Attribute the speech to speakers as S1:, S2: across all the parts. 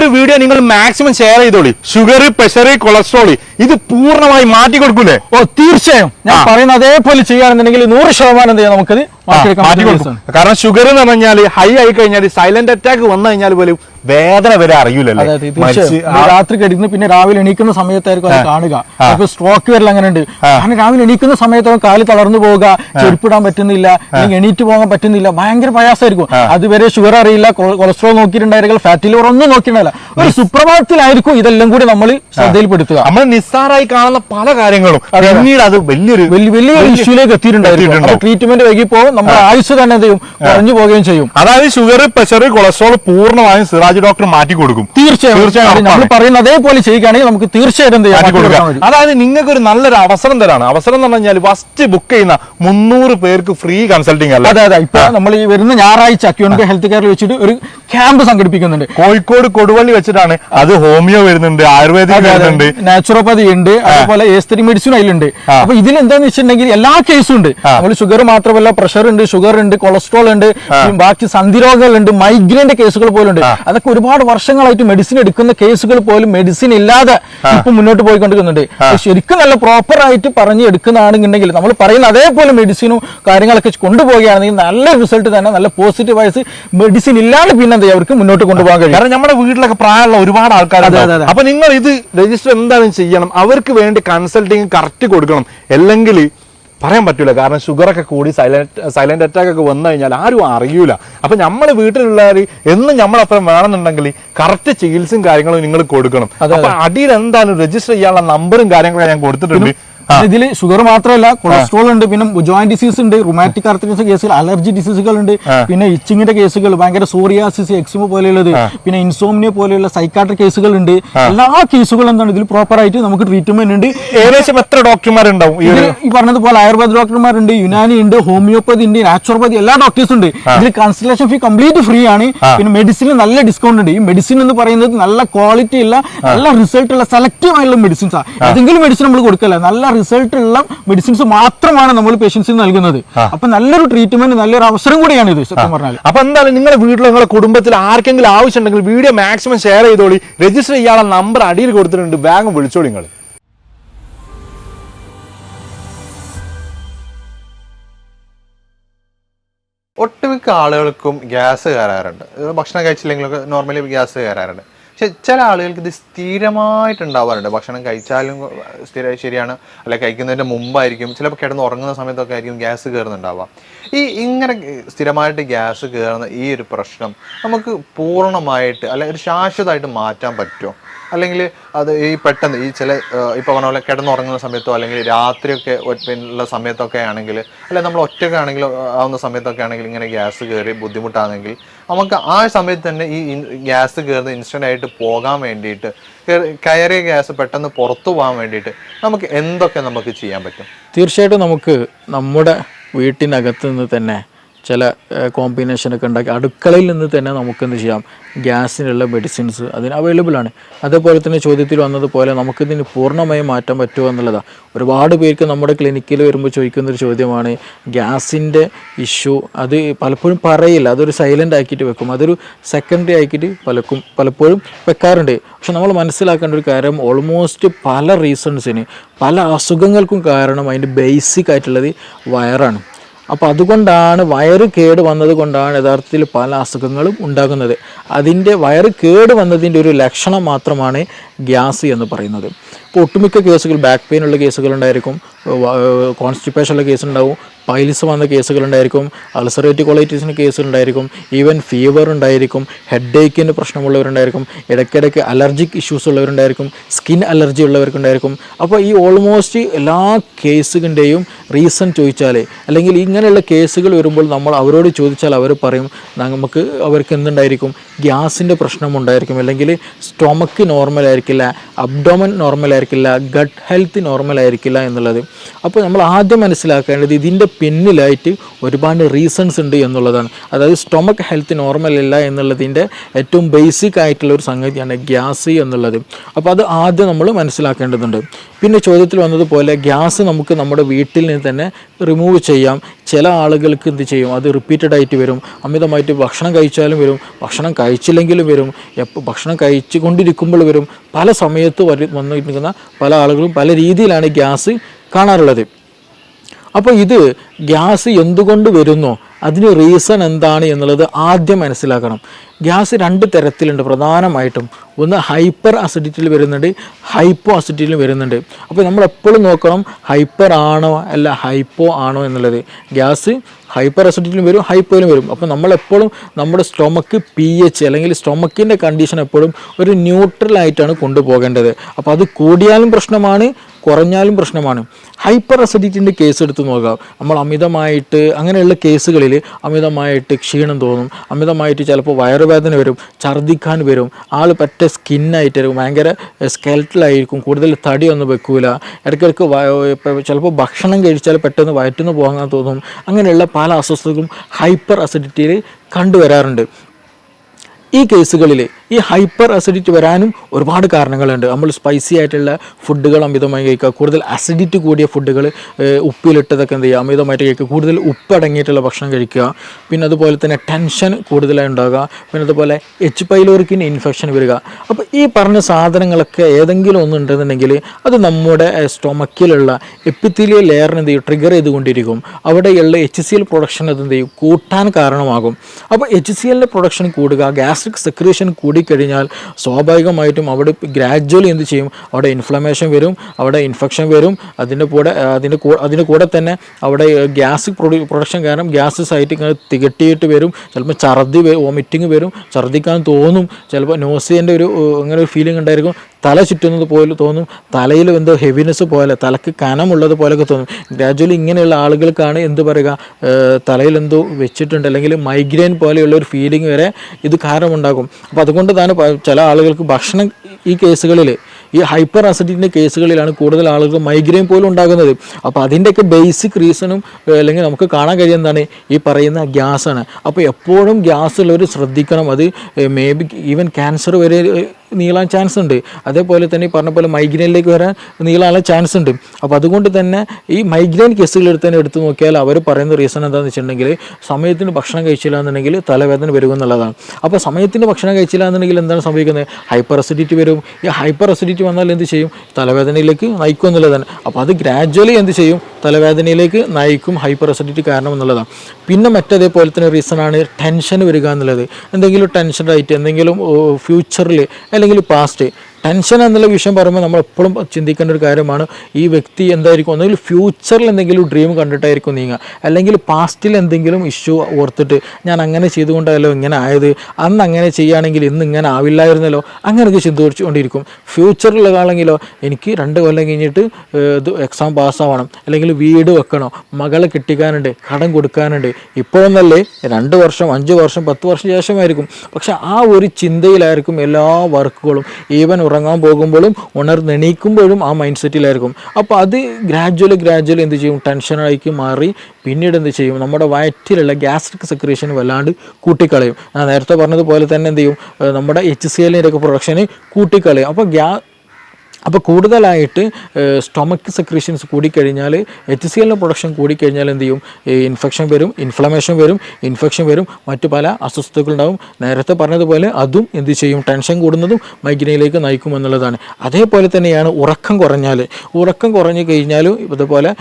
S1: ഒരു വീഡിയോ നിങ്ങൾ maximum share ചെയ്തോളി. ഷുഗർ പ്രഷർ കൊളസ്ട്രോൾ ഇത് പൂർണമായി മാറ്റി കൊടുക്കൂലേ
S2: ഓ തീർച്ചയായും. ഞാൻ
S1: പറയുന്നത്
S2: പറയുന്ന അതേപോലെ ചെയ്യുകയാണെന്നുണ്ടെങ്കിൽ നൂറ് ശതമാനം എന്ത്
S1: കാരണം ഷുഗർ എന്ന് പറഞ്ഞാൽ ഹൈ ആയി കഴിഞ്ഞാൽ സൈലന്റ് അറ്റാക്ക് വന്നു കഴിഞ്ഞാൽ പോലും വേദന വരെ അറിയൂലല്ലോ
S2: അതെ അതെ
S1: മരിച്ച്
S2: തീർച്ചയായും നമ്മൾ രാത്രി കിടന്ന് പിന്നെ രാവിലെ എണീക്കുന്ന സമയത്തായിരിക്കും അത് കാണുക. അപ്പൊ സ്ട്രോക്ക് വരൽ അങ്ങനെ ഉണ്ട്. കാരണം രാവിലെ എണീക്കുന്ന സമയത്ത് കാൽ തളർന്നു പോവുക ചെരുപ്പിടാൻ പറ്റുന്നില്ല അല്ലെങ്കിൽ എണീറ്റ് പോകാൻ പറ്റുന്നില്ല ഭയങ്കര പ്രയാസമായിരിക്കും. അതുവരെ ഷുഗർ അറിയില്ല കൊളസ്ട്രോൾ നോക്കിയിട്ടുണ്ടായിരിക്കും ഫാറ്റി ലിവർ ഒന്നും നോക്കിയിട്ടുണ്ടല്ല ഒരു സുപ്രഭാതത്തിലായിരിക്കും ഇതെല്ലാം കൂടി നമ്മൾ ശ്രദ്ധയിൽപ്പെടുത്തുക.
S1: നമ്മൾ നിസ്സാരായി കാണുന്ന പല കാര്യങ്ങളും. പിന്നീട് അത് വലിയൊരു
S2: വലിയ ഇഷ്യൂലേക്ക് എത്തിയിട്ടുണ്ടായിരിക്കും.
S1: ട്രീറ്റ്മെന്റ്
S2: ട്രീറ്റ്മെന്റ് വൈകിപ്പോ നമ്മുടെ ആയുസ് തന്നെ എന്ത് ചെയ്യും? കുറഞ്ഞു പോവുകയും ചെയ്യും.
S1: അതായത് ഷുഗർ പ്രഷർ കൊളസ്ട്രോൾ പൂർണമായും സിറാജ് ഡോക്ടർ മാറ്റി കൊടുക്കും.
S2: തീർച്ചയായും
S1: തീർച്ചയായും
S2: നമ്മൾ
S1: പറയുന്നത്
S2: പറയുന്ന അതേപോലെ ചെയ്യുകയാണെങ്കിൽ നമുക്ക് തീർച്ചയായും എന്ത് ചെയ്യാം?
S1: അതായത് നിങ്ങൾക്ക് ഒരു നല്ലൊരു അവസരം തരാണ്. അവസരം എന്ന് പറഞ്ഞാൽ ഫസ്റ്റ് ബുക്ക് ചെയ്യുന്ന മുന്നൂറ് പേർക്ക് ഫ്രീ കൺസൾട്ടിംഗ് അല്ല?
S2: അതെ അതെ. ഇപ്പൊ നമ്മൾ ഈ വരുന്ന ഞായറാഴ്ച അക്യൂണിന്റെ ഹെൽത്ത് കെയറിൽ വെച്ചിട്ട് ഒരു ക്യാമ്പ് സംഘടിപ്പിക്കുന്നുണ്ട്.
S1: കോഴിക്കോട് കൊടുവള്ളി വെച്ചിട്ടാണ്. അത് ഹോമിയോ വരുന്നുണ്ട് ആയുർവേദിക് വരുന്നുണ്ട്.
S2: നാച്ചുറോപ്പതി ഉണ്ട് അതുപോലെ ഏസ്തരി മെഡിസിൻ അതിലുണ്ട്. അപ്പൊ ഇതിൽ എന്താന്ന് വെച്ചിട്ടുണ്ടെങ്കിൽ എല്ലാ കേസും ഉണ്ട്. നമ്മൾ ഷുഗർ മാത്രമല്ല പ്രഷർ ഉണ്ട് ഷുഗർ ഉണ്ട് കൊളസ്ട്രോൾ ഉണ്ട് ബാക്കി സന്ധിരോഗങ്ങളുണ്ട് മൈഗ്രെയിന്റെ കേസുകൾ പോലും ഉണ്ട് അതൊക്കെ ഒരുപാട് വർഷങ്ങളായിട്ട് മെഡിസിൻ എടുക്കുന്ന കേസുകൾ പോലും മെഡിസിൻ ഇല്ലാതെ ഇപ്പൊ മുന്നോട്ട് പോയിക്കൊണ്ടിരിക്കുന്നുണ്ട്. ശരിക്കും നല്ല പ്രോപ്പർ ആയിട്ട് പറഞ്ഞ് എടുക്കുന്നതാണെന്നുണ്ടെങ്കിൽ നമ്മൾ പറയുന്ന അതേപോലെ മെഡിസിനും കാര്യങ്ങളൊക്കെ കൊണ്ടുപോവുകയാണെങ്കിൽ നല്ല റിസൾട്ട് തന്നെ നല്ല പോസിറ്റീവ് വൈസ് മെഡിസിൻ ഇല്ലാണ്ട് പിന്നെ എന്താ അവർക്ക് മുന്നോട്ട് കൊണ്ടുപോകാൻ കഴിയും.
S1: കാരണം നമ്മുടെ വീട്ടിലൊക്കെ പ്രായമുള്ള ഒരുപാട് ആൾക്കാർ. അപ്പൊ നിങ്ങൾ ഇത് രജിസ്റ്റർ എന്താണ് ചെയ്യണം. അവർക്ക് വേണ്ടി കൺസൾട്ടിങ് കറക്റ്റ് കൊടുക്കണം. അല്ലെങ്കിൽ പറയാൻ പറ്റൂല. കാരണം ഷുഗറൊക്കെ കൂടി സൈലന്റ് സൈലന്റ് അറ്റാക്ക് ഒക്കെ വന്നു കഴിഞ്ഞാൽ ആരും അറിയൂല. അപ്പൊ വീട്ടിലുള്ള വീട്ടിലുള്ളവർ എന്നും നമ്മളപ്പുറം വേണമെന്നുണ്ടെങ്കിൽ കറക്റ്റ് ചികിത്സയും കാര്യങ്ങളും നിങ്ങൾ കൊടുക്കണം. അപ്പൊ അടിയിൽ എന്താണ് രജിസ്റ്റർ ചെയ്യാനുള്ള നമ്പറും കാര്യങ്ങളൊക്കെ ഞാൻ കൊടുത്തിട്ടുണ്ട്.
S2: ഇതിൽ ഷുഗർ മാത്രമല്ല കൊളസ്ട്രോൾ ഉണ്ട് പിന്നെ ജോയിന്റ് ഡിസീസ് ഉണ്ട് റുമാറ്റിക് ആർത്തറിറ്റിസ് കേസുകൾ അലർജി ഡിസീസുകൾ ഉണ്ട് പിന്നെ ഇച്ചിങ്ങിന്റെ കേസുകൾ ഭയങ്കര സോറിയാസിസ് എക്സിമ പോലെയുള്ളത് പിന്നെ ഇൻസോമിനിയ പോലെയുള്ള സൈക്കാട്രിക് കേസുകൾ ഉണ്ട് എല്ലാ കേസുകളും എന്താണ് ഇതിൽ പ്രോപ്പർ ആയിട്ട് നമുക്ക് ട്രീറ്റ്മെന്റ് ഉണ്ട്.
S1: ഏകദേശം എത്ര ഡോക്ടർമാരുണ്ടാവും ഈ
S2: പറഞ്ഞതുപോലെ ആയുർവേദ ഡോക്ടർമാരുണ്ട് യുനാനി ഉണ്ട് ഹോമിയോപ്പതി ഉണ്ട് നാച്ചുറോപ്പതി എല്ലാ ഡോക്ടേഴ്സും ഉണ്ട്. ഇതിൽ കൺസൾട്ടേഷൻ ഫീ കംപ്ലീറ്റ് ഫ്രീ ആണ്. പിന്നെ മെഡിസിനിൽ നല്ല ഡിസ്കൗണ്ട് ഉണ്ട്. ഈ മെഡിസിൻ എന്ന് പറയുന്നത് നല്ല ക്വാളിറ്റി ഉള്ള നല്ല റിസൾട്ട് ഉള്ള സെലക്റ്റീവ് ആയിട്ടുള്ള മെഡിസിൻസ് ആണ് ഏതെങ്കിലും മെഡിസിൻ നമ്മൾ കൊടുക്കല്ല? നല്ല റിസൾട്ട് ഉള്ള മെഡിസിൻസ് മാത്രമാണ് നമ്മൾ പേഷ്യൻസിന് നൽകുന്നത്. അപ്പൊ നല്ലൊരു ട്രീറ്റ്മെന്റ് നല്ലൊരു അവസരം കൂടിയാണ് ഇത് സത്യം പറഞ്ഞാൽ
S1: അപ്പൊ എന്തായാലും നിങ്ങളുടെ വീട്ടിൽ നിങ്ങളുടെ കുടുംബത്തിൽ ആർക്കെങ്കിലും ആവശ്യമുണ്ടെങ്കിൽ വീഡിയോ മാക്സിമം ഷെയർ ചെയ്തോളി. രജിസ്റ്റർ ചെയ്യാനുള്ള നമ്പർ അടിയിൽ കൊടുത്തിട്ടുണ്ട്. ബാങ്ക് വിളിച്ചോളി നിങ്ങൾ
S3: ഒട്ടുമിക്ക ആളുകൾക്കും ഗ്യാസ് കയറാറുണ്ട്. ഭക്ഷണം കഴിച്ചില്ലെങ്കിലൊക്കെ നോർമലി ഗ്യാസ് കയറാറുണ്ട്. പക്ഷെ ചില ആളുകൾക്ക് ഇത് സ്ഥിരമായിട്ടുണ്ടാവാറുണ്ട്. ഭക്ഷണം കഴിച്ചാലും സ്ഥിര ശരിയാണ്. അല്ലെ കഴിക്കുന്നതിന്റെ മുമ്പായിരിക്കും. ചിലപ്പോൾ കിടന്ന് ഉറങ്ങുന്ന സമയത്തൊക്കെ ആയിരിക്കും ഗ്യാസ് കയറുന്നുണ്ടാവുക ഈ ഇങ്ങനെ സ്ഥിരമായിട്ട് ഗ്യാസ് കയറുന്ന ഈ ഒരു പ്രശ്നം നമുക്ക് പൂർണമായിട്ട് അല്ലെ ഒരു ശാശ്വതമായിട്ട് മാറ്റാൻ പറ്റുമോ? അല്ലെങ്കിൽ അത് ഈ പെട്ടെന്ന് ഈ ചില ഇപ്പോൾ ഇപ്പൊ പറഞ്ഞ പോലെ കിടന്നുറങ്ങുന്ന സമയത്തോ അല്ലെങ്കിൽ രാത്രിയൊക്കെ ഉള്ള സമയത്തൊക്കെ ആണെങ്കിൽ അല്ലെങ്കിൽ നമ്മൾ ഒറ്റയ്ക്ക് ആണെങ്കിൽ ആവുന്ന സമയത്തൊക്കെ ആണെങ്കിൽ ഇങ്ങനെ ഗ്യാസ് കയറി ബുദ്ധിമുട്ടാണെങ്കിൽ നമുക്ക് ആ സമയത്ത് തന്നെ ഈ ഗ്യാസ് കയറുന്ന ഇൻസ്റ്റന്റ് ആയിട്ട് പോകാൻ വേണ്ടിയിട്ട് കയറിയ ഗ്യാസ് പെട്ടെന്ന് പുറത്തു പോകാൻ വേണ്ടിയിട്ട് നമുക്ക് എന്തൊക്കെ നമുക്ക് ചെയ്യാൻ പറ്റും?
S4: തീർച്ചയായിട്ടും നമുക്ക് നമ്മുടെ വീട്ടിനകത്ത് നിന്ന് തന്നെ ചില കോമ്പിനേഷനൊക്കെ ഉണ്ടാക്കി അടുക്കളയിൽ നിന്ന് തന്നെ നമുക്ക് എന്ത് ചെയ്യാം? ഗ്യാസിനുള്ള മെഡിസിൻസ് അതിന് അവൈലബിൾ ആണ്. അതേപോലെ തന്നെ ചോദ്യത്തിൽ വന്നതുപോലെ നമുക്കിതിന് പൂർണമായും മാറ്റാൻ പറ്റുമോ എന്നുള്ളതാണ് ഒരുപാട് പേർക്ക് നമ്മുടെ ക്ലിനിക്കിൽ വരുമ്പോൾ ചോദിക്കുന്ന ഒരു ചോദ്യമാണ് ഗ്യാസിന്റെ ഇഷ്യൂ അത് പലപ്പോഴും പറയില്ല അതൊരു സൈലന്റ് ആക്കിയിട്ട് വെക്കും അതൊരു സെക്കൻഡറി ആക്കിയിട്ട് പലക്കും പലപ്പോഴും വെക്കാറുണ്ട്. പക്ഷെ നമ്മൾ മനസ്സിലാക്കേണ്ട ഒരു കാര്യം ഓൾമോസ്റ്റ് പല റീസൺസിന് പല അസുഖങ്ങൾക്കും കാരണം അതിന്റെ ബേസിക് ആയിട്ടുള്ളത് വയറാണ്. അപ്പോൾ അതുകൊണ്ടാണ് വയറ് കേട് വന്നത് കൊണ്ടാണ് യഥാർത്ഥത്തിൽ പല അസുഖങ്ങളും ഉണ്ടാകുന്നത്. അതിന്റെ വയറ് കേട് വന്നതിന്റെ ഒരു ലക്ഷണം മാത്രമാണ് ഗ്യാസ് എന്ന് പറയുന്നത്. ഇപ്പോൾ ഒട്ടുമിക്ക കേസുകൾ ബാക്ക് പെയിൻ ഉള്ള കേസുകൾ ഉണ്ടായിരിക്കും കോൺസ്റ്റിപ്പേഷൻ കേസ് ഉണ്ടാവും പൈൽസ് വന്ന കേസുകൾ ഉണ്ടായിരിക്കും അൾസറേറ്റീവ് കൊളൈറ്റീസിന് കേസുകൾ ഉണ്ടായിരിക്കും ഈവൻ ഫീവർ ഉണ്ടായിരിക്കും ഹെഡ് ഏക്കിന് പ്രശ്നമുള്ളവരുണ്ടായിരിക്കും ഇടയ്ക്കിടയ്ക്ക് അലർജിക് ഇഷ്യൂസ് ഉള്ളവരുണ്ടായിരിക്കും സ്കിൻ അലർജി ഉള്ളവർക്കുണ്ടായിരിക്കും. അപ്പോൾ ഈ ഓൾമോസ്റ്റ് എല്ലാ കേസുകളുടെയും റീസൺ ചോദിച്ചാൽ അല്ലെങ്കിൽ ഇങ്ങനെയുള്ള കേസുകൾ വരുമ്പോൾ നമ്മൾ അവരോട് ചോദിച്ചാൽ അവർ പറയും നമുക്ക് അവർക്ക് എന്തുണ്ടായിരിക്കും? ഗ്യാസിന്റെ പ്രശ്നമുണ്ടായിരിക്കും അല്ലെങ്കിൽ സ്റ്റൊമക്ക് നോർമൽ ആയിരിക്കില്ല അബ്ഡോമൻ നോർമൽ ആയിരിക്കില്ല ഗട്ട് ഹെൽത്ത് നോർമൽ ആയിരിക്കില്ല എന്നുള്ളത്. അപ്പോൾ നമ്മൾ ആദ്യം മനസ്സിലാക്കേണ്ടത് ഇതിന്റെ പിന്നിലായിട്ട് ഒരുപാട് റീസൺസ് ഉണ്ട് എന്നുള്ളതാണ്. അതായത് സ്റ്റൊമക്ക് ഹെൽത്ത് നോർമൽ അല്ല എന്നുള്ളതിന്റെ ഏറ്റവും ബേസിക് ആയിട്ടുള്ള ഒരു സംഗതിയാണ് ഗ്യാസ് എന്നുള്ളത്. അപ്പോൾ അത് ആദ്യം നമ്മൾ മനസ്സിലാക്കേണ്ടതുണ്ട്. പിന്നെ ചോദ്യത്തിൽ വന്നതുപോലെ ഗ്യാസ് നമുക്ക് നമ്മുടെ വീട്ടിൽ നിന്ന് തന്നെ റിമൂവ് ചെയ്യാം. ചില ആളുകൾക്ക് എന്ത് ചെയ്യും? അത് റിപ്പീറ്റഡ് ആയിട്ട് വരും. അമിതമായിട്ട് ഭക്ഷണം കഴിച്ചാലും വരും. ഭക്ഷണം കഴിച്ചില്ലെങ്കിലും വരും. എപ്പോൾ ഭക്ഷണം കഴിച്ചു കൊണ്ടിരിക്കുമ്പോൾ വരും. പല സമയത്ത് വന്നിരിക്കുന്ന പല ആളുകളും പല രീതിയിലാണ് ഗ്യാസ് കാണാറുള്ളത്. അപ്പോൾ ഇത് ഗ്യാസ് എന്തുകൊണ്ട് വരുന്നു? അതിന് റീസൺ എന്താണ് എന്നുള്ളത് ആദ്യം മനസ്സിലാക്കണം. ഗ്യാസ് രണ്ട് തരത്തിലുണ്ട് പ്രധാനമായിട്ടും. ഒന്ന് ഹൈപ്പർ അസിഡിറ്റിയിൽ വരുന്നുണ്ട് ഹൈപ്പോ അസിഡിറ്റിയിൽ വരുന്നുണ്ട്. അപ്പോൾ നമ്മൾ എപ്പോഴും നോക്കണം ഹൈപ്പർ ആണോ അല്ല ഹൈപ്പോ ആണോ എന്നുള്ളത്. ഗ്യാസ് ഹൈപ്പർ അസിഡിറ്റിയിലും വരും ഹൈപ്പോയിലും വരും. അപ്പോൾ നമ്മളെപ്പോഴും നമ്മുടെ സ്റ്റൊമക്ക് പി എച്ച് അല്ലെങ്കിൽ സ്റ്റൊമക്കിന്റെ കണ്ടീഷൻ എപ്പോഴും ഒരു ന്യൂട്രലായിട്ടാണ് കൊണ്ടുപോകേണ്ടത്. അപ്പോൾ അത് കൂടിയാലും പ്രശ്നമാണ് കുറഞ്ഞാലും പ്രശ്നമാണ്. ഹൈപ്പർ അസിഡിറ്റിന്റെ കേസ് എടുത്ത് നോക്കാം. നമ്മൾ അമിതമായിട്ട് അങ്ങനെയുള്ള കേസുകളിൽ അമിതമായിട്ട് ക്ഷീണം തോന്നും. അമിതമായിട്ട് ചിലപ്പോൾ വയറുവേദന വരും ഛർദ്ദിക്കാൻ വരും ആൾ പറ്റ സ്കിന്നായിട്ട് ഭയങ്കര സ്കെൽറ്റലായിരിക്കും കൂടുതൽ തടിയൊന്നും വെക്കൂല. ഇടയ്ക്കിടയ്ക്ക് ചിലപ്പോൾ ഭക്ഷണം കഴിച്ചാൽ പെട്ടെന്ന് വയറ്റുനിന്ന് പോകാൻ തോന്നും. അങ്ങനെയുള്ള പല അസ്വസ്ഥതകളും ഹൈപ്പർ അസിഡിറ്റിയിൽ കണ്ടുവരാറുണ്ട്. ഈ കേസുകളിൽ ഈ ഹൈപ്പർ അസിഡിറ്റി വരാനും ഒരുപാട് കാരണങ്ങളുണ്ട്. നമ്മൾ സ്പൈസി ആയിട്ടുള്ള ഫുഡുകൾ അമിതമായി കഴിക്കുക കൂടുതൽ അസിഡിറ്റി കൂടിയ ഫുഡുകൾ ഉപ്പിലിട്ടതൊക്കെ എന്ത് ചെയ്യുക അമിതമായിട്ട് കഴിക്കുക കൂടുതൽ ഉപ്പടങ്ങിയിട്ടുള്ള ഭക്ഷണം കഴിക്കുക പിന്നെ അതുപോലെ തന്നെ ടെൻഷൻ കൂടുതലായി ഉണ്ടാകുക പിന്നെ അതുപോലെ എച്ച് പൈലോറിക്കിന് ഇൻഫെക്ഷൻ വരിക. അപ്പോൾ ഈ പറഞ്ഞ സാധനങ്ങളൊക്കെ ഏതെങ്കിലും ഒന്ന് ഉണ്ടെന്നുണ്ടെങ്കിൽ അത് നമ്മുടെ സ്റ്റൊമക്കിലുള്ള എപ്പിത്തീലിയ ലെയറിന് എന്ത് ചെയ്യും? ട്രിഗർ ചെയ്തുകൊണ്ടിരിക്കും. അവിടെയുള്ള എച്ച് സി എൽ പ്രൊഡക്ഷൻ അത് എന്ത് ചെയ്യും? കൂട്ടാൻ കാരണമാകും. അപ്പോൾ എച്ച് സി എല്ലിന്റെ പ്രൊഡക്ഷൻ കൂടുക ഗ്യാസ്ട്രിക് സെക്രീഷൻ കൂടിക്കഴിഞ്ഞാൽ സ്വാഭാവികമായിട്ടും അവിടെ ഗ്രാജ്വലി എന്ത് ചെയ്യും? അവിടെ ഇൻഫ്ലമേഷൻ വരും അവിടെ ഇൻഫെക്ഷൻ വരും. അതിന്റെ കൂടെ അതിന്റെ അതിന്റെ കൂടെ തന്നെ അവിടെ ഗ്യാസ് പ്രൊഡക്ഷൻ കാരണം ഗ്യാസ് സൈറ്റ് ഇങ്ങനെ തികട്ടിയിട്ട് വരും. ചിലപ്പോൾ ഛർദി വോമിറ്റിംഗ് വരും. ഛർദ്ദിക്കാൻ തോന്നും. ചിലപ്പോൾ നോസിയന്റെ ഒരു അങ്ങനെ ഒരു ഫീലിംഗ് ഉണ്ടായിരിക്കും. തല ചുറ്റുന്നത് പോലെ തോന്നും. തലയിൽ എന്തോ ഹെവിനെസ് പോലെ തലക്ക് കനമുള്ളത് പോലെയൊക്കെ തോന്നും. ഗ്രാജ്വലി ഇങ്ങനെയുള്ള ആളുകൾക്കാണ് എന്ത് പറയുക? തലയിൽ എന്തോ വെച്ചിട്ടുണ്ട്. അല്ലെങ്കിൽ മൈഗ്രെയിൻ പോലെയുള്ള ഒരു ഫീലിംഗ് വരെ. ഇത് കാരണമുണ്ടാകും അപ്പോൾ അതുകൊണ്ട് തന്നെ ചില ആളുകൾക്ക് ഭക്ഷണം ഈ കേസുകളിൽ ഈ ഹൈപ്പർ അസിഡിന്റെ കേസുകളിലാണ് കൂടുതൽ ആളുകൾ മൈഗ്രെയിൻ പോലും ഉണ്ടാകുന്നത്. അപ്പോൾ അതിന്റെയൊക്കെ ബേസിക് റീസണും അല്ലെങ്കിൽ നമുക്ക് കാണാൻ കഴിയുന്നതാണ് ഈ പറയുന്ന ഗ്യാസാണ്. അപ്പോൾ എപ്പോഴും ഗ്യാസ് ഉള്ളവർ ശ്രദ്ധിക്കണം. അത് മേ ബി ഈവൻ ക്യാൻസർ വരെ നീളാൻ ചാൻസ് ഉണ്ട്. അതേപോലെ തന്നെ ഈ പറഞ്ഞ പോലെ മൈഗ്രെയിനിലേക്ക് വരാൻ നീളാനുള്ള ചാൻസ് ഉണ്ട്. അപ്പോൾ അതുകൊണ്ട് തന്നെ ഈ മൈഗ്രെയിൻ കേസുകൾ എടുത്ത് തന്നെ എടുത്തു നോക്കിയാൽ അവർ പറയുന്ന റീസൺ എന്താണെന്ന് വെച്ചിട്ടുണ്ടെങ്കിൽ സമയത്തിന് ഭക്ഷണം കഴിച്ചില്ല എന്നുണ്ടെങ്കിൽ തലവേദന വരും എന്നുള്ളതാണ്. അപ്പോൾ സമയത്തിന് ഭക്ഷണം കഴിച്ചില്ല എന്നുണ്ടെങ്കിൽ എന്താണ് സംഭവിക്കുന്നത്? ഹൈപ്പർ അസിഡിറ്റി വരും. ഈ ഹൈപ്പർ അസിഡിറ്റി വന്നാൽ എന്ത് ചെയ്യും? തലവേദനയിലേക്ക് നയിക്കും എന്നുള്ളതാണ്. അപ്പോൾ അത് ഗ്രാജ്വലി എന്ത് ചെയ്യും? തലവേദനയിലേക്ക് നയിക്കും ഹൈപ്പർ അസിഡിറ്റി കാരണം എന്നുള്ളതാണ്. പിന്നെ മറ്റേതേപോലെ തന്നെ റീസണാണ് ടെൻഷൻ വരിക എന്നുള്ളത്. എന്തെങ്കിലും ടെൻഷനായിട്ട് എന്തെങ്കിലും ഫ്യൂച്ചറിൽ അല്ലെങ്കിൽ പാസ്റ്റ് ടെൻഷൻ എന്നുള്ള വിഷയം പറയുമ്പോൾ നമ്മൾ എപ്പോഴും ചിന്തിക്കേണ്ട ഒരു കാര്യമാണ് ഈ വ്യക്തി എന്തായിരിക്കും? ഒന്നുകിൽ ഫ്യൂച്ചറിൽ എന്തെങ്കിലും ഡ്രീം കണ്ടിട്ടായിരിക്കും നീങ്ങുക. അല്ലെങ്കിൽ പാസ്റ്റിൽ എന്തെങ്കിലും ഇഷ്യൂ ഓർത്തിട്ട് ഞാൻ അങ്ങനെ ചെയ്തുകൊണ്ടല്ലോ ഇങ്ങനെ ആയത്. അന്ന് അങ്ങനെ ചെയ്യുകയാണെങ്കിൽ ഇന്ന് ഇങ്ങനെ ആവില്ലായിരുന്നല്ലോ. അങ്ങനെയൊക്കെ ചിന്തിച്ചുകൊണ്ടിരിക്കും. ഫ്യൂച്ചറിലാണെങ്കിലോ എനിക്ക് രണ്ട് കൊല്ലം കഴിഞ്ഞിട്ട് ഇത് എക്സാം പാസ്സാവണം അല്ലെങ്കിൽ വീട് വെക്കണം? മകളെ കിട്ടിക്കാനുണ്ട് കടം കൊടുക്കാനുണ്ട്. ഇപ്പോഴൊന്നല്ലേ രണ്ട് വർഷം അഞ്ച് വർഷം പത്ത് വർഷം ശേഷമായിരിക്കും. പക്ഷെ ആ ഒരു ചിന്തയിലായിരിക്കും എല്ലാ വർക്കുകളും ഈവൻ ഉറങ്ങാൻ പോകുമ്പോഴും ഉണർന്നെണീക്കുമ്പോഴും ആ മൈൻഡ് സെറ്റിലായിരിക്കും അപ്പോൾ അത് ഗ്രാജ്വലി ഗ്രാജ്വലി എന്ത് ചെയ്യും? ടെൻഷനായിക്ക് മാറി. പിന്നീട് എന്ത് ചെയ്യും? നമ്മുടെ വയറ്റിലുള്ള ഗ്യാസ്ട്രിക് സെക്രീഷൻ വല്ലാണ്ട് കൂട്ടിക്കളയും. നേരത്തെ പറഞ്ഞതുപോലെ തന്നെ എന്ത് ചെയ്യും? നമ്മുടെ എച്ച് സി എല്ലിന്റെയൊക്കെ പ്രൊഡക്ഷന് കൂട്ടിക്കളയും. അപ്പോൾ ഗ്യാ അപ്പോൾ കൂടുതലായിട്ട് സ്റ്റൊമക്ക് സെക്രീഷൻസ് കൂടിക്കഴിഞ്ഞാൽ എച്ച് സി എല്ലിന്റെ പ്രൊഡക്ഷൻ കൂടിക്കഴിഞ്ഞാൽ എന്ത് ചെയ്യും? ഇൻഫെക്ഷൻ വരും ഇൻഫ്ലമേഷൻ വരും ഇൻഫെക്ഷൻ വരും മറ്റു പല അസ്വസ്ഥതകളുണ്ടാവും നേരത്തെ പറഞ്ഞതുപോലെ അതും എന്ത് ചെയ്യും? ടെൻഷൻ കൂടുന്നതും മൈഗ്രൈനിലേക്ക് നയിക്കും എന്നുള്ളതാണ്. അതേപോലെ തന്നെയാണ് ഉറക്കം കുറഞ്ഞാൽ ഉറക്കം കുറഞ്ഞു കഴിഞ്ഞാലും ഇതുപോലെ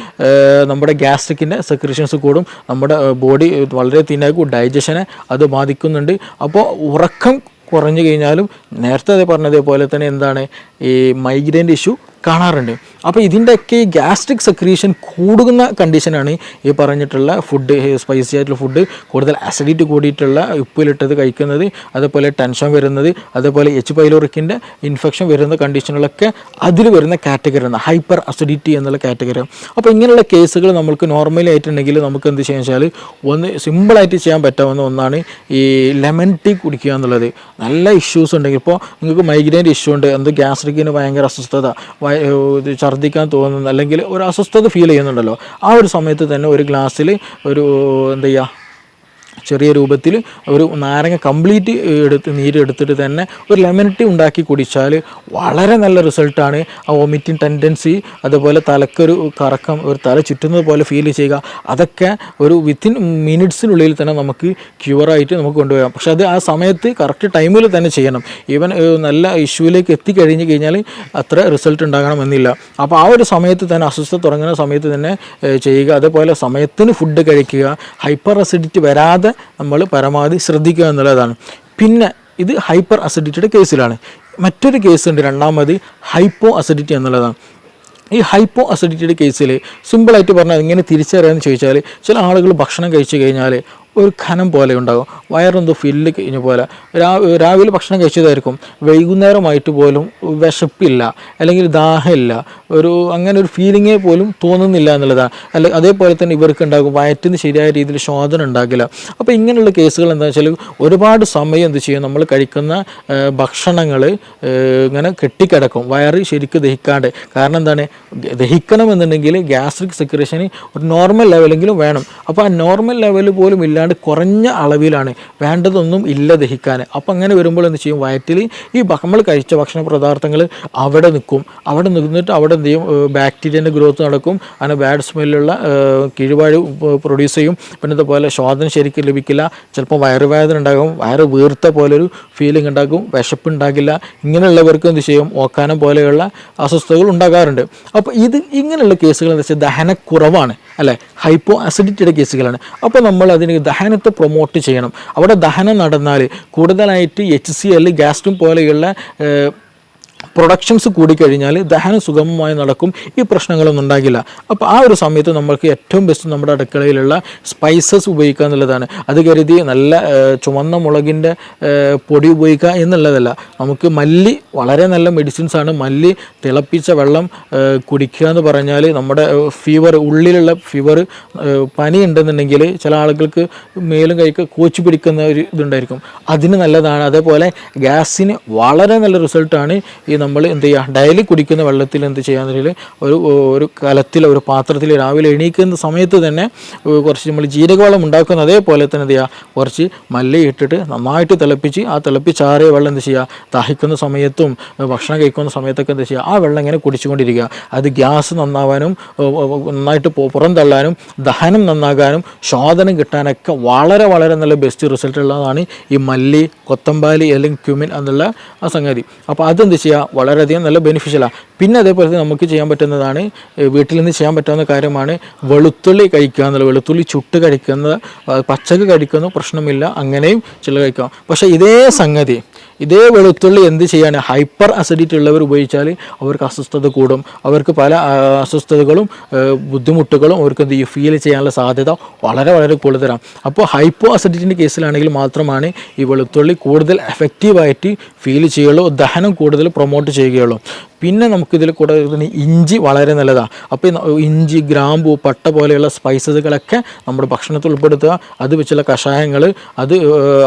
S4: നമ്മുടെ ഗ്യാസ്ട്രിക്കിന്റെ സെക്രീഷൻസ് കൂടും. നമ്മുടെ ബോഡി വളരെ തിന്നാക്കും ഡൈജഷനെ അത് ബാധിക്കുന്നുണ്ട്. അപ്പോൾ ഉറക്കം കുറഞ്ഞു കഴിഞ്ഞാലും നേരത്തെ പറഞ്ഞതേപോലെ തന്നെ എന്താണ് ഈ മൈഗ്രെയിന്റെ ഇഷ്യൂ കാണാറുണ്ട്. അപ്പോൾ ഇതിന്റെയൊക്കെ ഈ ഗ്യാസ്ട്രിക് സെക്രീഷൻ കൂടുന്ന കണ്ടീഷനാണ് ഈ പറഞ്ഞിട്ടുള്ള ഫുഡ് സ്പൈസി ആയിട്ടുള്ള ഫുഡ് കൂടുതൽ അസിഡിറ്റി കൂടിയിട്ടുള്ള ഉപ്പിലിട്ടത് കഴിക്കുന്നത് അതേപോലെ ടെൻഷൻ വരുന്നത് അതേപോലെ എച്ച് പൈലോറിക്കിന്റെ ഇൻഫെക്ഷൻ വരുന്ന കണ്ടീഷനുകളൊക്കെ അതിൽ വരുന്ന കാറ്റഗറിയാണ് ഹൈപ്പർ അസിഡിറ്റി എന്നുള്ള കാറ്റഗറി അപ്പോൾ ഇങ്ങനെയുള്ള കേസുകൾ നമുക്ക് നോർമലി ആയിട്ടുണ്ടെങ്കിൽ നമുക്ക് എന്ത് ചെയ്യാന്ന് വെച്ചാൽ ഒന്ന് സിമ്പിളായിട്ട് ചെയ്യാൻ പറ്റാവുന്ന ഒന്നാണ് ഈ ലെമൺ ടീ കുടിക്കുക എന്നുള്ളത്. നല്ല ഇഷ്യൂസ് ഉണ്ടെങ്കിൽ ഇപ്പോൾ നിങ്ങൾക്ക് മൈഗ്രെയിന്റെ ഇഷ്യൂ ഉണ്ട് എന്ത് ഗ്യാസ്ട്രിക്കിന് ഭയങ്കര അസ്വസ്ഥത ഛർദ്ദിക്കാൻ തോന്നുന്നു അല്ലെങ്കിൽ ഒരു അസ്വസ്ഥത ഫീൽ ചെയ്യുന്നുണ്ടല്ലോ. ആ ഒരു സമയത്ത് തന്നെ ഒരു ഗ്ലാസ്സിൽ ഒരു എന്താ ചെയ്യുക ചെറിയ രൂപത്തിൽ ഒരു നാരങ്ങ കംപ്ലീറ്റ് എടുത്ത് നീരെടുത്തിട്ട് തന്നെ ഒരു ലെമൺ ടീ ഉണ്ടാക്കി കുടിച്ചാൽ വളരെ നല്ല റിസൾട്ടാണ് ആ വോമിറ്റിംഗ് ടെൻഡൻസി അതുപോലെ തലക്കൊരു കറക്കം ഒരു തല ചുറ്റുന്നത് പോലെ ഫീൽ ചെയ്യുക. അതൊക്കെ ഒരു വിത്തിൻ മിനിറ്റ്സിനുള്ളിൽ തന്നെ നമുക്ക് ക്യൂറായിട്ട് നമുക്ക് കൊണ്ടുപോകാം. പക്ഷെ അത് ആ സമയത്ത് കറക്റ്റ് ടൈമിൽ തന്നെ ചെയ്യണം. ഈവൻ നല്ല ഇഷ്യൂവിലേക്ക് എത്തിക്കഴിഞ്ഞ് കഴിഞ്ഞാൽ അത്ര റിസൾട്ട് ഉണ്ടാകണമെന്നില്ല. അപ്പോൾ ആ ഒരു സമയത്ത് തന്നെ അസ്വസ്ഥ തുടങ്ങുന്ന സമയത്ത് തന്നെ ചെയ്യുക. അതേപോലെ സമയത്തിന് ഫുഡ് കഴിക്കുക. ഹൈപ്പർ അസിഡിറ്റി വരാതെ നമ്മൾ പരമാവധി ശ്രദ്ധിക്കുക എന്നുള്ളതാണ്. പിന്നെ ഇത് ഹൈപ്പർ അസിഡിറ്റിയുടെ കേസിലാണ്. മറ്റൊരു കേസ് ഉണ്ട് രണ്ടാമത് ഹൈപ്പോ അസിഡിറ്റി എന്നുള്ളതാണ്. ഈ ഹൈപ്പോ അസിഡിറ്റിയുടെ കേസിൽ സിമ്പിളായിട്ട് പറഞ്ഞാൽ എങ്ങനെ തിരിച്ചറിയാമെന്ന് ചോദിച്ചാൽ ചില ആളുകൾ ഭക്ഷണം കഴിച്ചു കഴിഞ്ഞാൽ ഒരു ഖനം പോലെ ഉണ്ടാകും. വയറൊന്ന് ഫില്ല് കഴിഞ്ഞ പോലെ. രാവിലെ ഭക്ഷണം കഴിച്ചതായിരിക്കും. വൈകുന്നേരമായിട്ട് പോലും വിശപ്പില്ല. അല്ലെങ്കിൽ ദാഹമില്ല. ഒരു അങ്ങനെ ഒരു ഫീലിങ്ങേ പോലും തോന്നുന്നില്ല എന്നുള്ളതാണ് അല്ലെ അതേപോലെ തന്നെ ഇവർക്ക് ഉണ്ടാകും വയറ്റിന് ശരിയായ രീതിയിൽ ശോധന ഉണ്ടാകില്ല. അപ്പോൾ ഇങ്ങനെയുള്ള കേസുകൾ എന്താ വെച്ചാൽ ഒരുപാട് സമയം എന്ത് ചെയ്യും? നമ്മൾ കഴിക്കുന്ന ഭക്ഷണങ്ങൾ ഇങ്ങനെ കെട്ടിക്കിടക്കും. വയറ് ശരിക്കും ദഹിക്കാണ്ട്. കാരണം എന്താണ്? ദഹിക്കണം ദഹിക്കണമെന്നുണ്ടെങ്കിൽ ഗ്യാസ്ട്രിക് സെക്രേഷന് ഒരു നോർമൽ ലെവലെങ്കിലും വേണം. അപ്പോൾ ആ നോർമൽ ലെവൽ പോലും ഇല്ലാണ്ട് കുറഞ്ഞ അളവിലാണ്. വേണ്ടതൊന്നും ഇല്ല ദഹിക്കാൻ. അപ്പോൾ അങ്ങനെ വരുമ്പോൾ എന്ത് ചെയ്യും? വയറ്റിൽ ഈ നമ്മൾ കഴിച്ച ഭക്ഷണ പദാർത്ഥങ്ങൾ അവിടെ നിൽക്കും. അവിടെ നിന്നിട്ട് അവിടെ എന്ത് ചെയ്യും? ബാക്ടീരിയന്റെ ഗ്രോത്ത് നടക്കും. അങ്ങനെ ബാഡ് സ്മെല്ലുള്ള കിഴിവാഴ് പ്രൊഡ്യൂസ് ചെയ്യും. പിന്നെ ഇതുപോലെ ശോധന ശരിക്കും ലഭിക്കില്ല. ചിലപ്പോൾ വയറുവേദന ഉണ്ടാകും. വയറ് വീർത്ത പോലൊരു ഫീലിംഗ് ഉണ്ടാക്കും വിശപ്പ് ഉണ്ടാകില്ല. ഇങ്ങനെയുള്ളവർക്ക് എന്ത് ചെയ്യും? ഓക്കാനം പോലെയുള്ള അസ്വസ്ഥതകൾ ഉണ്ടാകാറുണ്ട്. അപ്പോൾ ഇത് ഇങ്ങനെയുള്ള കേസുകൾ എന്താ വെച്ചാൽ ദഹനക്കുറവാണ്. അല്ലേ? ഹൈപ്പോ അസിഡിറ്റിയുടെ കേസുകളാണ്. അപ്പോൾ നമ്മൾ അതിന് ദഹനത്തെ പ്രൊമോട്ട് ചെയ്യണം. അവിടെ ദഹനം നടന്നാൽ കൂടുതലായിട്ട് എച്ച് സി എൽ ഗ്യാസ്റ്റും പോലെയുള്ള പ്രൊഡക്ഷൻസ് കൂടിക്കഴിഞ്ഞാൽ ദഹനം സുഗമമായി നടക്കും. ഈ പ്രശ്നങ്ങളൊന്നും ഉണ്ടാകില്ല. അപ്പോൾ ആ ഒരു സമയത്ത് നമ്മൾക്ക് ഏറ്റവും ബെസ്റ്റ് നമ്മുടെ അടുക്കളയിലുള്ള സ്പൈസസ് ഉപയോഗിക്കുക എന്നുള്ളതാണ്. അത് കരുതി നല്ല ചുമന്ന മുളകിന്റെ പൊടി ഉപയോഗിക്കുക എന്നുള്ളതല്ല. നമുക്ക് മല്ലി വളരെ നല്ല മെഡിസിൻസ് ആണ്. മല്ലി തിളപ്പിച്ച വെള്ളം കുടിക്കുക എന്ന് പറഞ്ഞാൽ നമ്മുടെ ഫീവർ ഉള്ളിലുള്ള ഫീവർ പനി ഉണ്ടെന്നുണ്ടെങ്കിൽ ചില ആളുകൾക്ക് മേലും കൈക്ക് കോച്ച് പിടിക്കുന്ന ഒരു ഇതുണ്ടായിരിക്കും. അതിന് നല്ലതാണ്. അതേപോലെ ഗ്യാസിന് വളരെ നല്ല റിസൾട്ടാണ് ഈ നമ്മൾ എന്ത് ചെയ്യുക ഡെയിലി കുടിക്കുന്ന വെള്ളത്തിൽ എന്ത് ചെയ്യാന്നുണ്ടെങ്കിൽ ഒരു ഒരു കലത്തിൽ ഒരു പാത്രത്തിൽ രാവിലെ എണീക്കുന്ന സമയത്ത് തന്നെ കുറച്ച് നമ്മൾ ജീരകവളം ഉണ്ടാക്കുന്ന അതേപോലെ തന്നെ എന്ത് ചെയ്യുക കുറച്ച് മല്ലി ഇട്ടിട്ട് നന്നായിട്ട് തിളപ്പിച്ച് ആ തിളപ്പിച്ചാറിയ വെള്ളം എന്ത് ചെയ്യുക ദാഹിക്കുന്ന സമയത്തും ഭക്ഷണം കഴിക്കുന്ന സമയത്തൊക്കെ എന്ത് ചെയ്യുക ആ വെള്ളം ഇങ്ങനെ കുടിച്ചുകൊണ്ടിരിക്കുക. അത് ഗ്യാസ് നന്നാവാനും നന്നായിട്ട് പുറന്തള്ളാനും ദഹനം നന്നാകാനും ശോധനം കിട്ടാനൊക്കെ വളരെ വളരെ നല്ല ബെസ്റ്റ് റിസൾട്ട് ഉള്ളതാണ് ഈ മല്ലി കൊത്തമ്പാലി അല്ലെങ്കിൽ ക്യുമിൻ എന്നുള്ള ആ സംഗതി. അപ്പോൾ അതെന്ത് ചെയ്യുക വളരെയധികം നല്ല ബെനിഫിഷ്യലാണ് പിന്നെ അതേപോലെ നമുക്ക് ചെയ്യാൻ പറ്റുന്നതാണ് വീട്ടിൽ നിന്ന് ചെയ്യാൻ പറ്റാവുന്ന കാര്യമാണ് വെളുത്തുള്ളി കഴിക്കുക എന്നുള്ള വെളുത്തുള്ളി ചുട്ട് കഴിക്കുന്ന പച്ചക്ക് കഴിക്കുന്ന പ്രശ്നമില്ല അങ്ങനെയും ചില കഴിക്കാം. പക്ഷേ ഇതേ സംഗതി ഇതേ വെളുത്തുള്ളി എന്ത് ചെയ്യാണ്? ഹൈപ്പർ അസിഡിറ്റി ഉള്ളവർ ഉപയോഗിച്ചാൽ അവർക്ക് അസ്വസ്ഥത കൂടും. അവർക്ക് പല അസ്വസ്ഥതകളും ബുദ്ധിമുട്ടുകളും അവർക്ക് എന്ത് ചെയ്യും? ഫീൽ ചെയ്യാനുള്ള സാധ്യത വളരെ വളരെ കൂടുതലാണ്. അപ്പോൾ ഹൈപ്പോ അസിഡിറ്റിന്റെ കേസിലാണെങ്കിൽ മാത്രമാണ് ഈ വെളുത്തുള്ളി കൂടുതൽ എഫക്റ്റീവായിട്ട് ഫീൽ ചെയ്യുള്ളൂ ദഹനം കൂടുതൽ പ്രൊമോട്ട് ചെയ്യുകയുള്ളൂ. പിന്നെ നമുക്കിതിൽ കൂടെ ഇഞ്ചി വളരെ നല്ലതാണ് അപ്പോൾ ഇഞ്ചി ഗ്രാമ്പു പട്ട പോലെയുള്ള സ്പൈസസുകളൊക്കെ നമ്മുടെ ഭക്ഷണത്തിൽ ഉൾപ്പെടുത്തുക. അത് വെച്ചുള്ള കഷായങ്ങൾ അത്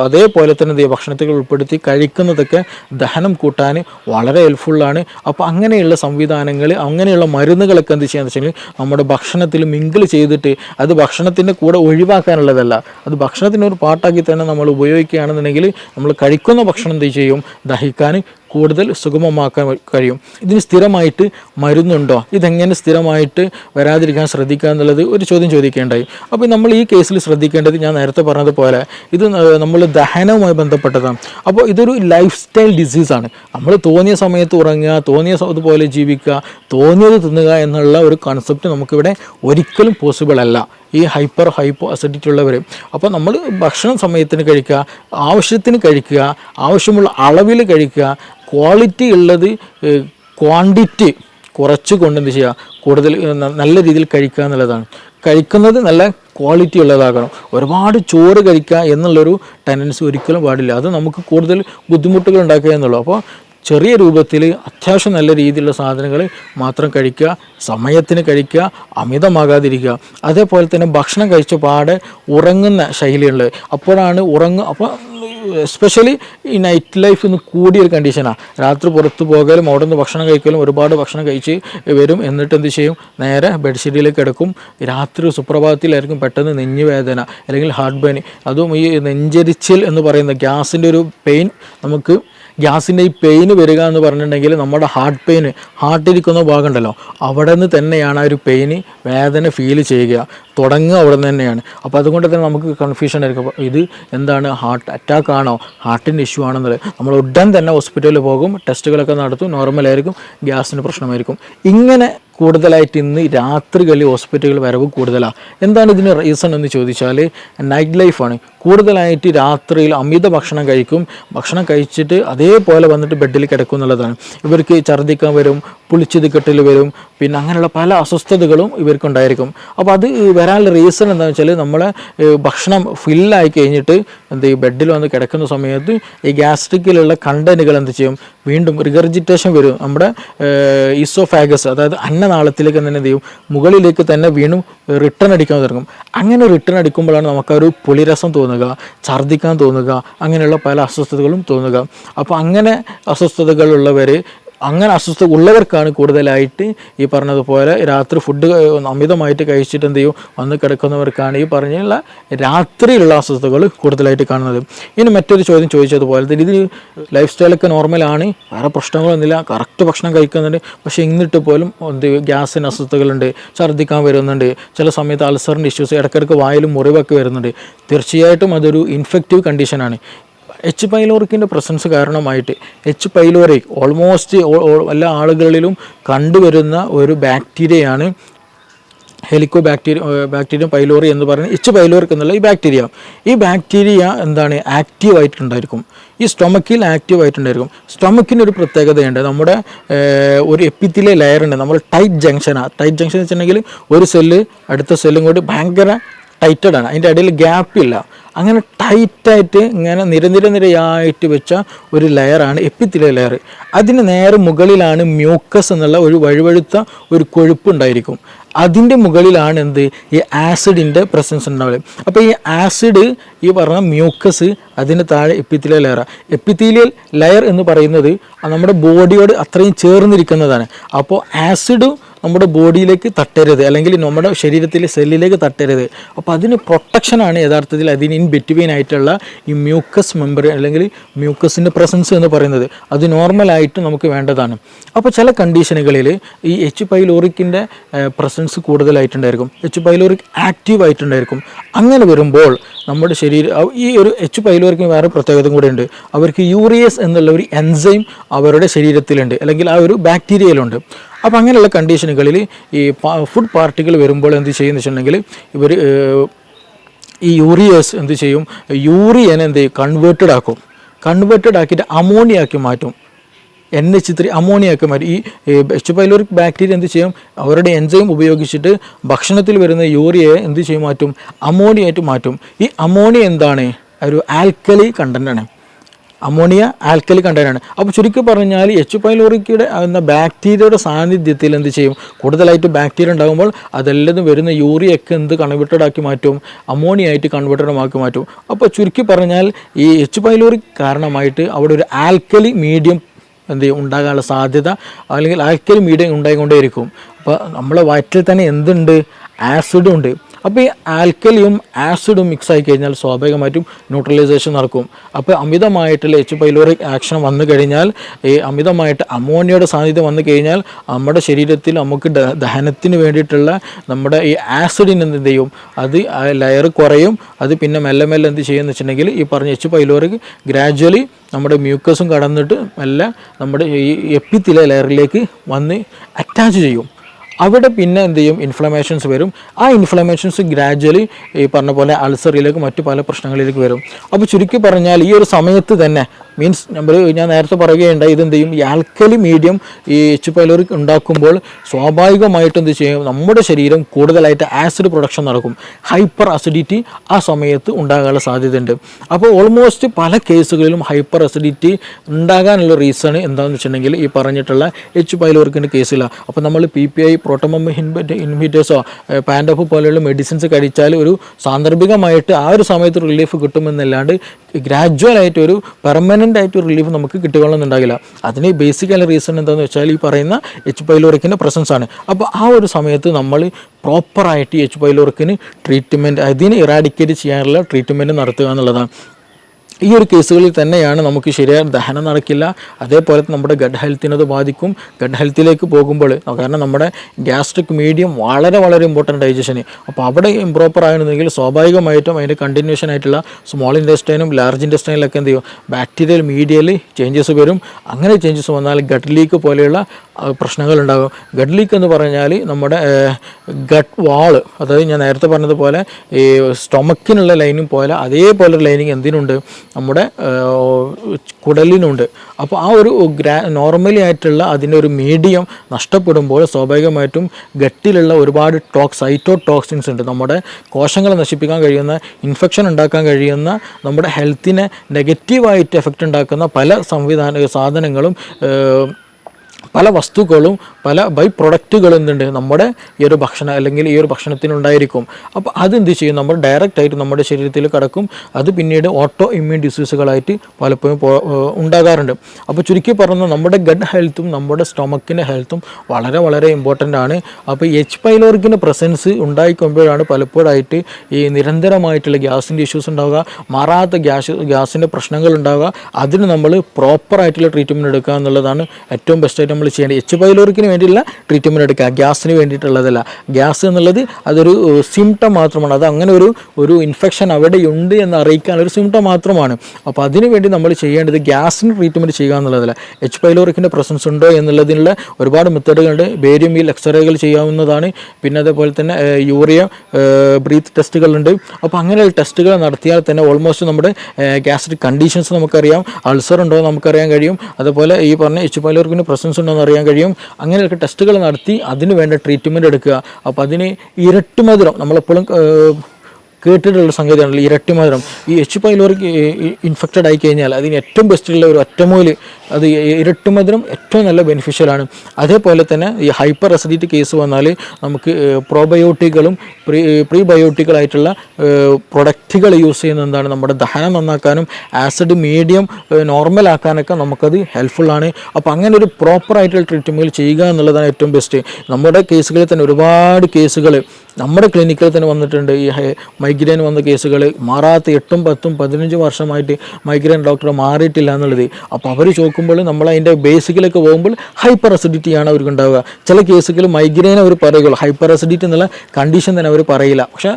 S4: അതേപോലെ തന്നെ ഭക്ഷണത്തിൽ ഉൾപ്പെടുത്തി കഴിക്കുന്നതൊക്കെ ദഹനം കൂട്ടാൻ വളരെ ഹെൽപ്ഫുള്ളാണ് അപ്പോൾ അങ്ങനെയുള്ള സംവിധാനങ്ങൾ അങ്ങനെയുള്ള മരുന്നുകളൊക്കെ എന്ത് ചെയ്യാന്ന് വെച്ചാൽ നമ്മുടെ ഭക്ഷണത്തിൽ മിങ്കിൾ ചെയ്തിട്ട് അത് ഭക്ഷണത്തിന്റെ കൂടെ ഒഴിവാക്കാനുള്ളതല്ല. അത് ഭക്ഷണത്തിന്റെ ഒരു പാട്ടാക്കി തന്നെ നമ്മൾ ഉപയോഗിക്കുകയാണെന്നുണ്ടെങ്കിൽ നമ്മൾ കഴിക്കുന്ന ഭക്ഷണം എന്ത് ചെയ്യും? ദഹിക്കാൻ കൂടുതൽ സുഗമമാക്കാൻ കഴിയും. ഇതിന് സ്ഥിരമായിട്ട് മരുന്നുണ്ടോ? ഇതെങ്ങനെ സ്ഥിരമായിട്ട് വരാതിരിക്കാൻ ശ്രദ്ധിക്കുക എന്നുള്ളത് ഒരു ചോദ്യം ചോദിക്കേണ്ടായി. അപ്പോൾ നമ്മൾ ഈ കേസിൽ ശ്രദ്ധിക്കേണ്ടത് ഞാൻ നേരത്തെ പറഞ്ഞതുപോലെ ഇത് നമ്മൾ ദഹനവുമായി ബന്ധപ്പെട്ടതാണ്. അപ്പോൾ ഇതൊരു ലൈഫ് സ്റ്റൈൽ ഡിസീസാണ് നമ്മൾ തോന്നിയ സമയത്ത് ഉറങ്ങുക തോന്നിയ അതുപോലെ ജീവിക്കുക തോന്നിയത് തിന്നുക എന്നുള്ള ഒരു കൺസെപ്റ്റ് നമുക്കിവിടെ ഒരിക്കലും പോസിബിൾ അല്ല. ഈ ഹൈപ്പർ ഹൈപ്പോ അസിഡിറ്റി ഉള്ളവർ അപ്പോൾ നമ്മൾ ഭക്ഷണം സമയത്തിന് കഴിക്കുക ആവശ്യത്തിന് കഴിക്കുക ആവശ്യമുള്ള അളവിൽ കഴിക്കുക ക്വാളിറ്റി ഉള്ളത് ക്വാണ്ടിറ്റി കുറച്ച് കൊണ്ട് എന്ത് ചെയ്യുക? കൂടുതൽ നല്ല രീതിയിൽ കഴിക്കുക എന്നുള്ളതാണ്. കഴിക്കുന്നത് നല്ല ക്വാളിറ്റി ഉള്ളതാകണം. ഒരുപാട് ചോറ് കഴിക്കുക എന്നുള്ളൊരു ടെൻഡൻസി ഒരിക്കലും പാടില്ല. അത് നമുക്ക് കൂടുതൽ ബുദ്ധിമുട്ടുകൾ ഉണ്ടാക്കുക എന്നുള്ളൂ. അപ്പോൾ ചെറിയ രൂപത്തിൽ അത്യാവശ്യം നല്ല രീതിയിലുള്ള സാധനങ്ങൾ മാത്രം കഴിക്കുക സമയത്തിന് കഴിക്കുക അമിതമാകാതിരിക്കുക. അതേപോലെ തന്നെ ഭക്ഷണം കഴിച്ച പാടെ ഉറങ്ങുന്ന ശൈലിയുള്ളത് അപ്പോഴാണ് ഉറങ്ങുക അപ്പോൾ എസ്പെഷ്യലി ഈ നൈറ്റ് ലൈഫ് ഇന്ന് കൂടിയൊരു കണ്ടീഷനാണ് രാത്രി പുറത്ത് പോകലും അവിടെ നിന്ന് ഭക്ഷണം കഴിക്കലും ഒരുപാട് ഭക്ഷണം കഴിച്ച് വരും. എന്നിട്ട് എന്ത് ചെയ്യും? നേരെ ബെഡ്ഷീറ്റിലേക്ക് കിടക്കും. രാത്രി സുപ്രഭാതത്തിലായിരിക്കും പെട്ടെന്ന് നെഞ്ഞുവേദന അല്ലെങ്കിൽ ഹാർട്ട് പെയിൻ അതും ഈ നെഞ്ചരിച്ചിൽ എന്ന് പറയുന്ന ഗ്യാസിന്റെ ഒരു പെയിൻ നമുക്ക് ഗ്യാസിന്റെ ഈ പെയിന് വരിക എന്ന് പറഞ്ഞിട്ടുണ്ടെങ്കിൽ നമ്മുടെ ഹാർട്ട് പെയിന് ഹാർട്ടിരിക്കുന്ന ഭാഗം ഉണ്ടല്ലോ അവിടെ നിന്ന് തന്നെയാണ് ആ ഒരു പെയിന് വേദന ഫീൽ ചെയ്യുക. തുടങ്ങുക അവിടെ നിന്ന് തന്നെയാണ്. അപ്പോൾ അതുകൊണ്ട് തന്നെ നമുക്ക് കൺഫ്യൂഷൻ ആയിരിക്കും. ഇത് എന്താണ്? ഹാർട്ട് അറ്റാക്ക് ആണോ? ഹാർട്ടിന്റെ ഇഷ്യൂ ആണെന്നുള്ളത്. നമ്മൾ ഉടൻ തന്നെ ഹോസ്പിറ്റലിൽ പോകും. ടെസ്റ്റുകളൊക്കെ നടത്തും. നോർമലായിരിക്കും ഗ്യാസിന് പ്രശ്നമായിരിക്കും. ഇങ്ങനെ കൂടുതലായിട്ട് ഇന്ന് രാത്രികളിൽ ഹോസ്പിറ്റലുകൾ വരവ് കൂടുതലാണ് എന്താണ് ഇതിന് റീസൺ എന്ന് ചോദിച്ചാൽ നൈറ്റ് ലൈഫാണ് കൂടുതലായിട്ട് രാത്രിയിൽ അമിത ഭക്ഷണം കഴിക്കും. ഭക്ഷണം കഴിച്ചിട്ട് അതേപോലെ വന്നിട്ട് ബെഡിൽ കിടക്കും എന്നുള്ളതാണ്. ഇവർക്ക് ഛർദ്ദിക്കാൻ വരും പുളിച്ചത് കെട്ടിൽ വരും പിന്നെ അങ്ങനെയുള്ള പല അസ്വസ്ഥതകളും ഇവർക്കുണ്ടായിരിക്കും. അപ്പോൾ അത് വരാനുള്ള റീസൺ എന്താണെന്ന് വെച്ചാൽ നമ്മളെ ഭക്ഷണം ഫില്ലായി കഴിഞ്ഞിട്ട് എന്ത് ചെയ്യും? ബെഡിൽ വന്ന് കിടക്കുന്ന സമയത്ത് ഈ ഗ്യാസ്ട്രിക്കിലുള്ള കണ്ടനുകൾ എന്ത് ചെയ്യും? വീണ്ടും റിഗർജിറ്റേഷൻ വരും. നമ്മുടെ ഈസോഫാഗസ് അതായത് അന്നനാളത്തിലേക്ക് തന്നെ എന്ത് ചെയ്യും? മുകളിലേക്ക് തന്നെ വീണ്ടും റിട്ടേൺ അടിക്കാൻ തുടങ്ങും. അങ്ങനെ റിട്ടേൺ അടിക്കുമ്പോഴാണ് നമുക്കൊരു പുളിരസം പുളിരസം തോന്നുക ഛർദ്ദിക്കാൻ തോന്നുക അങ്ങനെയുള്ള പല അസ്വസ്ഥതകളും തോന്നുക. അപ്പോൾ അങ്ങനെ അസ്വസ്ഥതകളുള്ളവർ അങ്ങനെ അസ്വസ്ഥ ഉള്ളവർക്കാണ് കൂടുതലായിട്ട് ഈ പറഞ്ഞതുപോലെ രാത്രി ഫുഡ് അമിതമായിട്ട് കഴിച്ചിട്ട് എന്ത് ചെയ്യും? വന്ന് കിടക്കുന്നവർക്കാണ് ഈ പറഞ്ഞുള്ള രാത്രിയിലുള്ള അസ്വസ്ഥതകൾ കൂടുതലായിട്ട് കാണുന്നത്. ഇനി മറ്റൊരു ചോദ്യം ചോദിച്ചതുപോലെ ഇത് ലൈഫ് സ്റ്റൈലൊക്കെ നോർമലാണ് വേറെ പ്രശ്നങ്ങളൊന്നുമില്ല കറക്റ്റ് ഭക്ഷണം കഴിക്കുന്നുണ്ട് പക്ഷേ ഇന്നിട്ട് പോലും എന്ത് ഗ്യാസിന് അസ്വസ്ഥതകളുണ്ട് ഛർദ്ദിക്കാൻ വരുന്നുണ്ട് ചില സമയത്ത് അൾസറിന്റെ ഇഷ്യൂസ് ഇടയ്ക്കിടയ്ക്ക് വായിലും മുറിവൊക്കെ വരുന്നുണ്ട്. തീർച്ചയായിട്ടും അതൊരു ഇൻഫെക്റ്റീവ് കണ്ടീഷനാണ് എച്ച് പൈലോറിക്കിന്റെ പ്രസൻസ് കാരണമായിട്ട് എച്ച് പൈലോറി ഓൾമോസ്റ്റ് എല്ലാ ആളുകളിലും കണ്ടുവരുന്ന ഒരു ബാക്ടീരിയയാണ് ഹെലിക്കോ ബാക്ടീരിയ ബാക്ടീരിയം പൈലോറി എന്ന് പറയുന്നത് എച്ച് പൈലോറിക് എന്നുള്ള ഈ ബാക്ടീരിയ ഈ ബാക്ടീരിയ എന്താണ്? ആക്റ്റീവ് ആയിട്ടുണ്ടായിരിക്കും. ഈ സ്റ്റൊമക്കിൽ ആക്റ്റീവ് ആയിട്ടുണ്ടായിരിക്കും. സ്റ്റൊമക്കിന് ഒരു പ്രത്യേകതയുണ്ട്. നമ്മുടെ ഒരു എപ്പിത്തിലെ ലെയർ ഉണ്ട്. നമ്മൾ ടൈറ്റ് ജംഗ്ഷനാണ് ടൈറ്റ് ജംഗ്ഷൻ വെച്ചിട്ടുണ്ടെങ്കിൽ ഒരു സെല്ല് അടുത്ത സെല്ലും കൂടി ഭയങ്കര ടൈറ്റഡ് ആണ്. അതിന്റെ ഇടയിൽ ഗ്യാപ്പില്ല അങ്ങനെ ടൈറ്റായിട്ട് ഇങ്ങനെ നിരനിര നിരയായിട്ട് വെച്ച ഒരു ലെയറാണ് എപ്പിത്തിലെ ലെയർ അതിന് നേരെ മുകളിലാണ് മ്യൂക്കസ് എന്നുള്ള ഒരു വഴുവഴുത്ത ഒരു കൊഴുപ്പ് ഉണ്ടായിരിക്കും. അതിന്റെ മുകളിലാണ് എന്ത്? ഈ ആസിഡിന്റെ പ്രസൻസ് ഉണ്ടാവുക. അപ്പോൾ ഈ ആസിഡ് ഈ പറഞ്ഞ മ്യൂക്കസ് അതിന് താഴെ എപ്പിത്തിലെ ലെയറാണ് എപ്പിത്തീലിയൽ ലെയർ എന്ന് പറയുന്നത് നമ്മുടെ ബോഡിയോട് അത്രയും ചേർന്നിരിക്കുന്നതാണ്. അപ്പോൾ ആസിഡ് നമ്മുടെ ബോഡിയിലേക്ക് തട്ടരുത് അല്ലെങ്കിൽ നമ്മുടെ ശരീരത്തിലെ സെല്ലിലേക്ക് തട്ടരുത്. അപ്പോൾ അതിന് പ്രൊട്ടക്ഷനാണ് യഥാർത്ഥത്തിൽ അതിന് ഇൻ ബിറ്റ്വീൻ ആയിട്ടുള്ള ഈ മ്യൂക്കസ് മെമ്പർ അല്ലെങ്കിൽ മ്യൂക്കസിന്റെ പ്രസൻസ് എന്ന് പറയുന്നത്. അത് നോർമലായിട്ട് നമുക്ക് വേണ്ടതാണ്. അപ്പോൾ ചില കണ്ടീഷനുകളിൽ ഈ എച്ച് പൈലോറിക്കിന്റെ പ്രസൻസ് കൂടുതലായിട്ടുണ്ടായിരിക്കും. എച്ച് പൈലോറിക് ആക്റ്റീവ് ആയിട്ടുണ്ടായിരിക്കും. അങ്ങനെ വരുമ്പോൾ നമ്മുടെ ശരീരം ഈ ഒരു എച്ച് പൈലോറിക്കിന് വേറെ പ്രത്യേകത കൂടെ ഉണ്ട്. അവർക്ക് യൂറിയസ് എന്നുള്ള ഒരു എൻസൈം അവരുടെ ശരീരത്തിലുണ്ട്. അല്ലെങ്കിൽ ആ ഒരു ബാക്ടീരിയയിലുണ്ട് അപ്പോൾ അങ്ങനെയുള്ള കണ്ടീഷനുകളിൽ ഈ ഫുഡ് പാർട്ടികൾ വരുമ്പോൾ എന്ത് ചെയ്യുന്ന വെച്ചിട്ടുണ്ടെങ്കിൽ ഇവർ ഈ യൂറിയസ് എന്ത് ചെയ്യും? യൂറിയനെ എന്ത് ചെയ്യും? കൺവേർട്ടഡ് ആക്കും. കൺവേർട്ടഡ് ആക്കിയിട്ട് അമോണിയ ആക്കി മാറ്റും. എൻ എച്ച് ത്രീ അമോണിയാക്കി മാറ്റി. ഈ എച്ച് പൈലോറിക് ബാക്ടീരിയ എന്ത് ചെയ്യും? അവരുടെ എൻസൈം ഉപയോഗിച്ചിട്ട് ഭക്ഷണത്തിൽ വരുന്ന യൂറിയയെ എന്ത് ചെയ്യും? മാറ്റും. അമോണിയായിട്ട് മാറ്റും. ഈ അമോണിയ എന്താണ്? ഒരു ആൽക്കലി കണ്ടന്റാണ് അമോണിയ ആൽക്കലി കണ്ടാണ് അപ്പോൾ ചുരുക്കി പറഞ്ഞാൽ എച്ച് പൈലോറിക്കയുടെ എന്ന ബാക്ടീരിയയുടെ സാന്നിധ്യത്തിൽ എന്ത് ചെയ്യും? കൂടുതലായിട്ട് ബാക്ടീരിയ ഉണ്ടാകുമ്പോൾ അതെല്ലാം വരുന്ന യൂറിയൊക്കെ എന്ത് കൺവേർട്ടഡ് ആക്കി മാറ്റും? അമോണിയ ആയിട്ട് കൺവേർട്ടഡ് ആക്കി മാറ്റും. അപ്പോൾ ചുരുക്കി പറഞ്ഞാൽ ഈ എച്ച് പൈലോറി കാരണമായിട്ട് അവിടെ ഒരു ആൽക്കലി മീഡിയം എന്ത് ചെയ്യും? ഉണ്ടാകാനുള്ള സാധ്യത അല്ലെങ്കിൽ ആൽക്കലി മീഡിയം ഉണ്ടായിക്കൊണ്ടേയിരിക്കും. അപ്പോൾ നമ്മളെ വയറ്റിൽ തന്നെ എന്തുണ്ട്? ആസിഡും ഉണ്ട്. അപ്പോൾ ഈ ആൽക്കലിയും ആസിഡും മിക്സ് ആയി കഴിഞ്ഞാൽ സ്വാഭാവികമായിട്ടും ന്യൂട്രലൈസേഷൻ നടക്കും. അപ്പോൾ അമിതമായിട്ടുള്ള എച്ച് പൈലോറിക് ആക്ഷൻ വന്നു കഴിഞ്ഞാൽ ഈ അമിതമായിട്ട് അമോണിയയുടെ സാന്നിധ്യം വന്നു കഴിഞ്ഞാൽ നമ്മുടെ ശരീരത്തിൽ നമുക്ക് ദഹനത്തിന് വേണ്ടിയിട്ടുള്ള നമ്മുടെ ഈ ആസിഡിന് എന്ത് ചെയ്യും? അത് ലെയർ കുറയും. അത് പിന്നെ മെല്ലെ മെല്ലെ എന്ത് ചെയ്യുമെന്ന് വെച്ചിട്ടുണ്ടെങ്കിൽ ഈ പറഞ്ഞ എച്ച് പൈലോറിക് ഗ്രാജ്വലി നമ്മുടെ മ്യൂക്കസും കടന്നിട്ട് മെല്ലെ നമ്മുടെ ഈ എപ്പിത്തിലെ ലെയറിലേക്ക് വന്ന് അറ്റാച്ച് ചെയ്യും. അവിടെ പിന്നെ എന്ത് ചെയ്യും? ഇൻഫ്ലമേഷൻസ് വരും. ആ ഇൻഫ്ലമേഷൻസ് ഗ്രാജ്വലി ഈ പറഞ്ഞ പോലെ അൾസറിലേക്ക് മറ്റു പല പ്രശ്നങ്ങളിലേക്ക് വരും. അപ്പോൾ ചുരുക്കി പറഞ്ഞാൽ ഈ ഒരു സമയത്ത് തന്നെ മീൻസ് നമ്മൾ ഞാൻ നേരത്തെ പറയുകയുണ്ടായി ഇതെന്ത് ചെയ്യും? ഈ ആൽക്കലി മീഡിയം ഈ എച്ച് പൈലോറി ഉണ്ടാക്കുമ്പോൾ സ്വാഭാവികമായിട്ട് എന്ത് ചെയ്യും? നമ്മുടെ ശരീരം കൂടുതലായിട്ട് ആസിഡ് പ്രൊഡക്ഷൻ നടക്കും. ഹൈപ്പർ അസിഡിറ്റി ആ സമയത്ത് ഉണ്ടാകാനുള്ള സാധ്യതയുണ്ട്. അപ്പോൾ ഓൾമോസ്റ്റ് പല കേസുകളിലും ഹൈപ്പർ അസിഡിറ്റി ഉണ്ടാകാനുള്ള റീസൺ എന്താണെന്ന് വെച്ചിട്ടുണ്ടെങ്കിൽ ഈ പറഞ്ഞിട്ടുള്ള എച്ച് പൈലോറിക്കിന്റെ കേസിലാണ് അപ്പോൾ നമ്മൾ പി പി ഐ പ്രോട്ടോമം ഇൻഹിബിറ്റേഴ്സോ പാൻഡോഫ് പോലെയുള്ള മെഡിസിൻസ് കഴിച്ചാൽ ഒരു സാന്ദർഭികമായിട്ട് ആ ഒരു സമയത്ത് റിലീഫ് കിട്ടുമെന്നല്ലാണ്ട് ഗ്രാജുവൽ ആയിട്ട് ഒരു പെർമനന്റ് ആയിട്ട് റിലീഫ് നമുക്ക് കിട്ടുകയുള്ളുന്നുണ്ടാകില്ല അതിന് ബേസിക്കലി റീസൺ എന്താണെന്ന് വെച്ചാൽ ഈ പറയുന്ന എച്ച് പൈലോറിക്കിന്റെ പ്രസൻസ് ആണ്. അപ്പോൾ ആ ഒരു സമയത്ത് നമ്മൾ പ്രോപ്പറായിട്ട് എച്ച് പൈലോറിക്കിന് ട്രീറ്റ്മെന്റ് അതിന് ഇറാഡിക്കേറ്റ് ചെയ്യാനുള്ള ട്രീറ്റ്മെന്റ് നടത്തുക എന്നുള്ളതാണ്. ഈ ഒരു കേസുകളിൽ തന്നെയാണ് നമുക്ക് ശരിയായ ദഹനം നടക്കില്ല. അതേപോലെ നമ്മുടെ ഗഡ് ഹെൽത്തിനത് ബാധിക്കും. ഗഡ് ഹെൽത്തിലേക്ക് പോകുമ്പോൾ കാരണം നമ്മുടെ ഗ്യാസ്ട്രിക് മീഡിയം വളരെ വളരെ ഇമ്പോർട്ടന്റ് ഡൈജഷന് അപ്പോൾ അവിടെ ഇംപ്രോപ്പർ ആയിരുന്നെങ്കിൽ സ്വാഭാവികമായിട്ടും അതിന്റെ കണ്ടിന്യൂഷൻ ആയിട്ടുള്ള സ്മോൾ ഇൻഡസ്റ്റൈനും ലാർജ് ഇൻഡസ്റ്റൈനിലൊക്കെ എന്ത് ചെയ്യും? ബാക്ടീരിയൽ മീഡിയയിൽ ചേഞ്ചസ് വരും. അങ്ങനെ ചേഞ്ചസ് വന്നാൽ ഗഡ് ലീക്ക് പോലെയുള്ള പ്രശ്നങ്ങൾ ഉണ്ടാകും. ഗഡ് ലീക്ക് എന്ന് പറഞ്ഞാൽ നമ്മുടെ ഗഡ് വാൾ അതായത് ഞാൻ നേരത്തെ പറഞ്ഞതുപോലെ ഈ സ്റ്റൊമക്കിനുള്ള ലൈനും പോലെ അതേപോലെ ലൈനിങ് എന്തിനുണ്ട്? നമ്മുടെ കുടലിനുണ്ട്. അപ്പോൾ ആ ഒരു ഗ്രാ നോർമലി ആയിട്ടുള്ള അതിന്റെ ഒരു മീഡിയം നഷ്ടപ്പെടുമ്പോൾ സ്വാഭാവികമായിട്ടും ഗട്ടിലുള്ള ഒരുപാട് ടോക്സ് സൈറ്റോ ടോക്സിൻസ് ഉണ്ട്. നമ്മുടെ കോശങ്ങളെ നശിപ്പിക്കാൻ കഴിയുന്ന ഇൻഫെക്ഷൻ ഉണ്ടാക്കാൻ കഴിയുന്ന നമ്മുടെ ഹെൽത്തിനെ നെഗറ്റീവായിട്ട് എഫക്റ്റ് ഉണ്ടാക്കുന്ന പല സംവിധാന സാധനങ്ങളും പല വസ്തുക്കളും പല ബൈ പ്രൊഡക്റ്റുകൾ എന്തുണ്ട്? നമ്മുടെ ഈ ഒരു ഭക്ഷണം അല്ലെങ്കിൽ ഈ ഒരു ഭക്ഷണത്തിനുണ്ടായിരിക്കും. അപ്പോൾ അതെന്ത് ചെയ്യും? നമ്മൾ ഡയറക്റ്റ് ആയിട്ട് നമ്മുടെ ശരീരത്തിൽ കിടക്കും. അത് പിന്നീട് ഓട്ടോ ഇമ്മ്യൂൺ ഡിസീസുകളായിട്ട് പലപ്പോഴും ഉണ്ടാകാറുണ്ട്. അപ്പോൾ ചുരുക്കി പറഞ്ഞാൽ നമ്മുടെ ഗഡ് ഹെൽത്തും നമ്മുടെ സ്റ്റൊമക്കിന്റെ ഹെൽത്തും വളരെ വളരെ ഇമ്പോർട്ടന്റ് ആണ്. അപ്പോൾ എച്ച് പൈലോറിക്കിന്റെ പ്രസൻസ് ഉണ്ടായിക്കൊമ്പോഴാണ് പലപ്പോഴായിട്ട് ഈ നിരന്തരമായിട്ടുള്ള ഗ്യാസിന്റെ ഇഷ്യൂസ് ഉണ്ടാവുക. മാറാത്ത ഗ്യാസ് ഗ്യാസിന്റെ പ്രശ്നങ്ങൾ ഉണ്ടാവുക. അതിന് നമ്മൾ പ്രോപ്പറായിട്ടുള്ള ട്രീറ്റ്മെന്റ് എടുക്കുക എന്നുള്ളതാണ് ഏറ്റവും ബെസ്റ്റായിട്ട് നമ്മൾ ചെയ്യേണ്ടത്. എച്ച് പൈലോറിക്കിന് വേണ്ടിയുള്ള ട്രീറ്റ്മെന്റ് എടുക്കുക. ഗ്യാസിന് വേണ്ടിയിട്ടുള്ളതല്ല. ഗ്യാസ് എന്നുള്ളത് അതൊരു സിംറ്റം മാത്രമാണ്. അത് അങ്ങനെ ഒരു ഒരു ഇൻഫെക്ഷൻ അവിടെ ഉണ്ട് എന്ന് അറിയിക്കാൻ ഒരു സിംറ്റം മാത്രമാണ്. അപ്പോൾ അതിന് വേണ്ടി നമ്മൾ ചെയ്യേണ്ടത് ഗ്യാസിന് ട്രീറ്റ്മെന്റ് ചെയ്യുക എന്നുള്ളതല്ല. എച്ച് പൈലോറിക്കിന്റെ പ്രസൻസ് ഉണ്ടോ എന്നുള്ളതിനുള്ള ഒരുപാട് മെത്തേഡുകളുണ്ട്. ബേരിയം ഈ എക്സ്റേകൾ ചെയ്യാവുന്നതാണ്. പിന്നെ അതേപോലെ തന്നെ യൂറിയ ബ്രീത്ത് ടെസ്റ്റുകളുണ്ട് അപ്പോൾ അങ്ങനെയുള്ള ടെസ്റ്റുകൾ നടത്തിയാൽ തന്നെ ഓൾമോസ്റ്റ് നമ്മുടെ ഗ്യാസ്ട്രിക് കണ്ടീഷൻസ് നമുക്കറിയാം. അൾസർ ഉണ്ടോ നമുക്കറിയാൻ കഴിയും. അതുപോലെ ഈ പറഞ്ഞ എച്ച് പൈലോറിക്കിന്റെ പ്രസൻസ് ഉണ്ടോ എന്ന് അറിയാൻ കഴിയും. അങ്ങനെയൊക്കെ ടെസ്റ്റുകൾ നടത്തി അതിന് വേണ്ട ട്രീറ്റ്മെന്റ് എടുക്കുക. അപ്പോൾ അതിന് ഇരട്ടി മധുരം നമ്മളെപ്പോഴും കേട്ടിട്ടുള്ള സംഗതിയാണല്ലോ ഇരട്ടി മധുരം. ഈ എച്ച് പൈലോറിക്ക് ഇൻഫെക്റ്റഡ് ആയി കഴിഞ്ഞാൽ അതിന് ഏറ്റവും ബെസ്റ്റുള്ള ഒരു ഒറ്റമൂൽ അത് ഇരട്ടി മധുരം ഏറ്റവും നല്ല ബെനിഫിഷ്യലാണ് അതേപോലെ തന്നെ ഈ ഹൈപ്പർ അസിഡിറ്റി കേസ് വന്നാൽ നമുക്ക് പ്രോബയോട്ടിക്കുകളും പ്രീ പ്രീബയോട്ടിക്കുകളായിട്ടുള്ള പ്രൊഡക്റ്റുകൾ യൂസ് ചെയ്യുന്നത് എന്താണ്? നമ്മുടെ ദഹനം നന്നാക്കാനും ആസിഡ് മീഡിയം നോർമൽ ആക്കാനൊക്കെ നമുക്കത് ഹെൽപ്ഫുള്ളാണ് അപ്പോൾ അങ്ങനെ ഒരു പ്രോപ്പർ ആയിട്ടുള്ള ട്രീറ്റ്മെന്റ് ചെയ്യുക എന്നുള്ളതാണ് ഏറ്റവും ബെസ്റ്റ് നമ്മുടെ കേസുകളിൽ തന്നെ ഒരുപാട് കേസുകൾ നമ്മുടെ ക്ലിനിക്കിൽ തന്നെ വന്നിട്ടുണ്ട്. ഈ മൈഗ്രെയിൻ വന്ന കേസുകൾ മാറാത്ത എട്ടും പത്തും പതിനഞ്ച് വർഷമായിട്ട് മൈഗ്രെയിൻ ഡോക്ടർ മാറിയിട്ടില്ല എന്നുള്ളത്. അപ്പോൾ അവർ ചോദിക്കുമ്പോൾ നമ്മൾ അതിന്റെ ബേസിക്കിലൊക്കെ പോകുമ്പോൾ ഹൈപ്പർ അസിഡിറ്റിയാണ് അവർക്ക് ഉണ്ടാവുക. ചില കേസുകൾ മൈഗ്രെയിൻ അവർ പറയുള്ളൂ ഹൈപ്പർ അസിഡിറ്റി എന്നുള്ള കണ്ടീഷൻ തന്നെ അവർ പറയില്ല. പക്ഷേ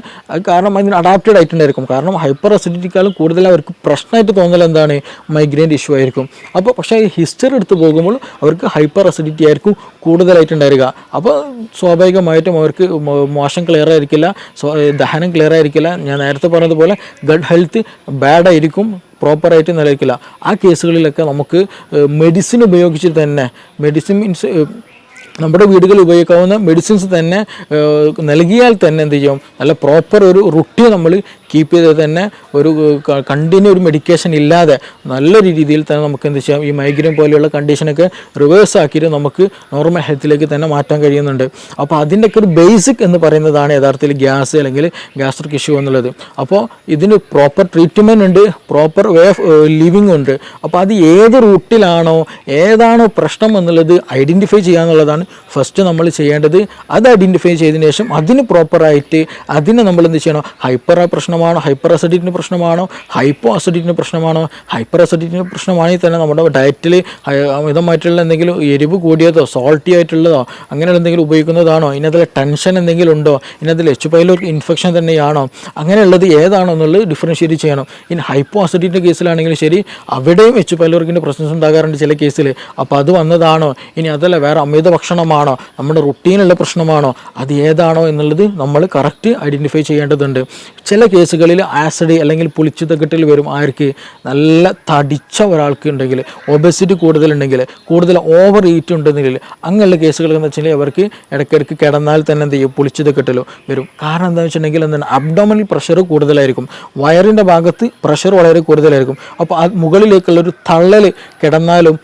S4: കാരണം അതിന് അഡാപ്റ്റഡ് ആയിട്ടുണ്ടായിരിക്കും. കാരണം ഹൈപ്പർ അസിഡിറ്റിക്കാളും കൂടുതൽ അവർക്ക് പ്രശ്നമായിട്ട് തോന്നൽ എന്താണ്? മൈഗ്രെയിന്റെ ഇഷ്യൂ ആയിരിക്കും. അപ്പോൾ പക്ഷേ ഹിസ്റ്ററി എടുത്ത് പോകുമ്പോൾ അവർക്ക് ഹൈപ്പർ അസിഡിറ്റി ആയിരിക്കും കൂടുതലായിട്ടുണ്ടായിരിക്കുക. അപ്പോൾ സ്വാഭാവികമായിട്ടും അവർക്ക് മോശം ക്ലിയർ ആയിരിക്കില്ല. ദഹനം ക്ലിയർ ആയിരിക്കില്ല. ഞാൻ നേരത്തെ പറഞ്ഞതുപോലെ ഗഡ് ഹെൽത്ത് ബാഡ് ആയിരിക്കും പ്രോപ്പറായിട്ട് നിലനിൽക്കില്ല. ആ കേസുകളിലൊക്കെ നമുക്ക് മെഡിസിൻ ഉപയോഗിച്ച് തന്നെ മെഡിസിൻ മീൻസ് നമ്മുടെ വീടുകളിൽ ഉപയോഗിക്കാവുന്ന മെഡിസിൻസ് തന്നെ നൽകിയാൽ തന്നെ എന്ത് ചെയ്യും? നല്ല പ്രോപ്പർ ഒരു റുട്ടീൻ നമ്മൾ കീപ്പ് ചെയ്ത് തന്നെ ഒരു കണ്ടിന്യൂ ഒരു മെഡിക്കേഷൻ ഇല്ലാതെ നല്ല രീതിയിൽ തന്നെ നമുക്ക് എന്ത് ചെയ്യാം? ഈ മൈഗ്രെയിൻ പോലെയുള്ള കണ്ടീഷനൊക്കെ റിവേഴ്സ് ആക്കിയിട്ട് നമുക്ക് നോർമൽ ഹെൽത്തിലേക്ക് തന്നെ മാറ്റാൻ കഴിയുന്നുണ്ട്. അപ്പോൾ അതിന്റെയൊക്കെ ഒരു ബേസിക് എന്ന് പറയുന്നതാണ് യഥാർത്ഥത്തിൽ ഗ്യാസ് അല്ലെങ്കിൽ ഗ്യാസ്ട്രിക് ഇഷ്യൂ എന്നുള്ളത്. അപ്പോൾ ഇതിന് പ്രോപ്പർ ട്രീറ്റ്മെന്റ് ഉണ്ട് പ്രോപ്പർ വേ ഓഫ് ലിവിങ് ഉണ്ട്. അപ്പോൾ അത് ഏത് റൂട്ടിലാണോ ഏതാണോ പ്രശ്നം എന്നുള്ളത് ഐഡന്റിഫൈ ചെയ്യുക എന്നുള്ളതാണ് ഫസ്റ്റ് നമ്മൾ ചെയ്യേണ്ടത്. അത് ഐഡന്റിഫൈ ചെയ്തതിന് ശേഷം അതിന് പ്രോപ്പറായിട്ട് അതിനെ നമ്മൾ എന്ത് ചെയ്യണം? ഹൈപ്പർ പ്രശ്നമാണോ ഹൈപ്പർ അസിഡിറ്റിന് പ്രശ്നമാണോ? ഹൈപ്പോ അസിഡിറ്റിന് പ്രശ്നമാണോ? ഹൈപ്പർ അസിഡിറ്റിന് പ്രശ്നമാണെങ്കിൽ തന്നെ നമ്മുടെ ഡയറ്റിൽ അമിതമായിട്ടുള്ള എന്തെങ്കിലും എരിവ് കൂടിയതോ സോൾട്ടി ആയിട്ടുള്ളതോ അങ്ങനെ എന്തെങ്കിലും ഉപയോഗിക്കുന്നതാണോ? ഇതിനകത്തിൽ ടെൻഷൻ എന്തെങ്കിലും ഉണ്ടോ? ഇതിനകത്തിൽ എച്ച് പൈലോർക്ക് ഇൻഫെക്ഷൻ തന്നെയാണോ? അങ്ങനെയുള്ളത് ഏതാണോ എന്നുള്ളത് ഡിഫറൻഷ്യേറ്റ് ചെയ്യണം. ഇനി ഹൈപ്പോ അസിഡിറ്റിന്റെ കേസിലാണെങ്കിലും ശരി അവിടെയും എച്ച് പൈലോർക്കിന്റെ പ്രശ്നം ഉണ്ടാകാറുണ്ട് ചില കേസിൽ. അപ്പോൾ അത് വന്നതാണോ? ഇനി അതല്ല വേറെ അമിത ഭക്ഷണമാണോ? നമ്മുടെ റുട്ടീനുള്ള പ്രശ്നമാണോ? അത് ഏതാണോ എന്നുള്ളത് നമ്മൾ കറക്റ്റ് ഐഡന്റിഫൈ ചെയ്യേണ്ടതുണ്ട്. ചില കേസുകൾ കേസുകളിൽ ആസിഡ് അല്ലെങ്കിൽ പുളിച്ചു തകട്ടിൽ വരും. ആർക്ക് നല്ല തടിച്ച ഒരാൾക്ക് ഉണ്ടെങ്കിൽ ഒബസിറ്റി കൂടുതലുണ്ടെങ്കിൽ കൂടുതൽ ഓവർ ഈറ്റ് ഉണ്ടെന്നെങ്കിൽ അങ്ങനെയുള്ള കേസുകളൊക്കെ എന്ന് വെച്ചിട്ടുണ്ടെങ്കിൽ അവർക്ക് ഇടയ്ക്കിടയ്ക്ക് കിടന്നാൽ തന്നെ എന്ത് ചെയ്യും? പുളിച്ചുതക്കെട്ടലോ വരും. കാരണം എന്താണെന്ന് വെച്ചിട്ടുണ്ടെങ്കിൽ എന്താണ്? അബ്ഡോമിനൽ പ്രഷർ കൂടുതലായിരിക്കും. വയറിന്റെ ഭാഗത്ത് പ്രഷർ വളരെ കൂടുതലായിരിക്കും. അപ്പോൾ മുകളിലേക്കുള്ള ഒരു തള്ളൽ കിടന്നാലും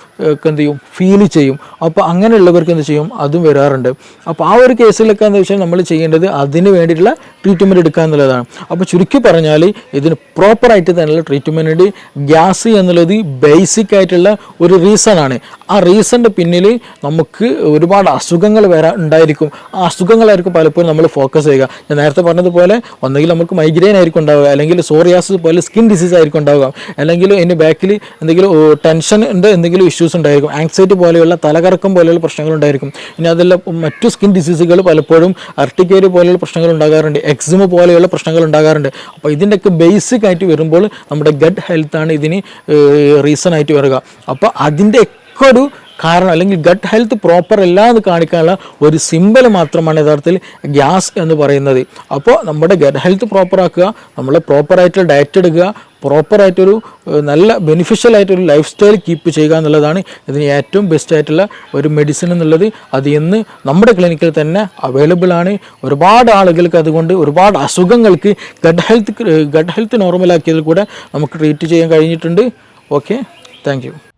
S4: എന്ത് ചെയ്യും? ഫീൽ ചെയ്യും. അപ്പോൾ അങ്ങനെയുള്ളവർക്ക് എന്ത് ചെയ്യും? അതും വരാറുണ്ട്. അപ്പോൾ ആ ഒരു കേസിലൊക്കെ എന്താ വെച്ചാൽ നമ്മൾ ചെയ്യേണ്ടത് അതിന് വേണ്ടിയിട്ടുള്ള ട്രീറ്റ്മെന്റ് എടുക്കുക എന്നുള്ളതാണ്. അപ്പോൾ ചുരുക്കി പറഞ്ഞാൽ ഇതിന് പ്രോപ്പറായിട്ട് തന്നെയുള്ള ട്രീറ്റ്മെന്റ് ഗ്യാസ് എന്നുള്ളത് ബേസിക് ആയിട്ടുള്ള ഒരു റീസൺ ആണ്. ആ റീസണിന്റെ പിന്നിൽ നമുക്ക് ഒരുപാട് അസുഖങ്ങൾ വരാൻ ഉണ്ടായിരിക്കും. ആ അസുഖങ്ങളായിരിക്കും പലപ്പോഴും നമ്മൾ ഫോക്കസ് ചെയ്യുക. ഞാൻ നേരത്തെ പറഞ്ഞതുപോലെ ഒന്നെങ്കിൽ നമുക്ക് മൈഗ്രെയിൻ ആയിരിക്കും ഉണ്ടാവുക അല്ലെങ്കിൽ സോറിയാസ് പോലെ സ്കിൻ ഡിസീസ് ആയിരിക്കും ഉണ്ടാവുക അല്ലെങ്കിൽ എന്റെ ബാക്കിൽ എന്തെങ്കിലും ടെൻഷൻ ഉണ്ട് എന്തെങ്കിലും ഇഷ്യൂസ് ഉണ്ടായിരിക്കും. ആങ്സൈറ്റി പോലെയുള്ള തലകറക്കം പോലെയുള്ള പ്രശ്നങ്ങൾ ഉണ്ടായിരിക്കും. ഇനി അതല്ല മറ്റു സ്കിൻ ഡിസീസുകൾ പലപ്പോഴും അർട്ടിക്കേരി പോലെയുള്ള പ്രശ്നങ്ങൾ ഉണ്ടാകാറുണ്ട്. എക്സിമ പോലെയുള്ള പ്രശ്നങ്ങൾ ഉണ്ടാകാറുണ്ട്. അപ്പോൾ ഇതിന്റെയൊക്കെ ബേസിക് ആയിട്ട് വരുമ്പോൾ നമ്മുടെ ഗഡ് ഹെൽത്താണ് ഇതിന് റീസൺ ആയിട്ട് വരിക. അപ്പോൾ അതിന്റെ ഒക്കെ ഒരു കാരണം അല്ലെങ്കിൽ ഗട്ട് ഹെൽത്ത് പ്രോപ്പർ അല്ല എന്ന് കാണിക്കാനുള്ള ഒരു സിമ്പൽ മാത്രമാണ് യഥാർത്ഥത്തിൽ ഗ്യാസ് എന്ന് പറയുന്നത്. അപ്പോൾ നമ്മുടെ ഗട്ട് ഹെൽത്ത് പ്രോപ്പർ ആക്കുക നമ്മൾ പ്രോപ്പറായിട്ടുള്ള ഡയറ്റ് എടുക്കുക പ്രോപ്പറായിട്ടൊരു നല്ല ബെനിഫിഷ്യൽ ആയിട്ടൊരു ലൈഫ് സ്റ്റൈൽ കീപ്പ് ചെയ്യുക എന്നുള്ളതാണ് ഇതിന് ഏറ്റവും ബെസ്റ്റ് ആയിട്ടുള്ള ഒരു മെഡിസിൻ എന്നുള്ളത്. അത് ഇന്ന് നമ്മുടെ ക്ലിനിക്കിൽ തന്നെ അവൈലബിൾ ആണ്. ഒരുപാട് ആളുകൾക്ക് അതുകൊണ്ട് ഒരുപാട് അസുഖങ്ങൾക്ക് ഗഡ് ഹെൽത്ത് ഗഡ് ഹെൽത്ത് നോർമലാക്കിയതിൽ കൂടെ നമുക്ക് ട്രീറ്റ് ചെയ്യാൻ കഴിഞ്ഞിട്ടുണ്ട്. ഓക്കെ? താങ്ക്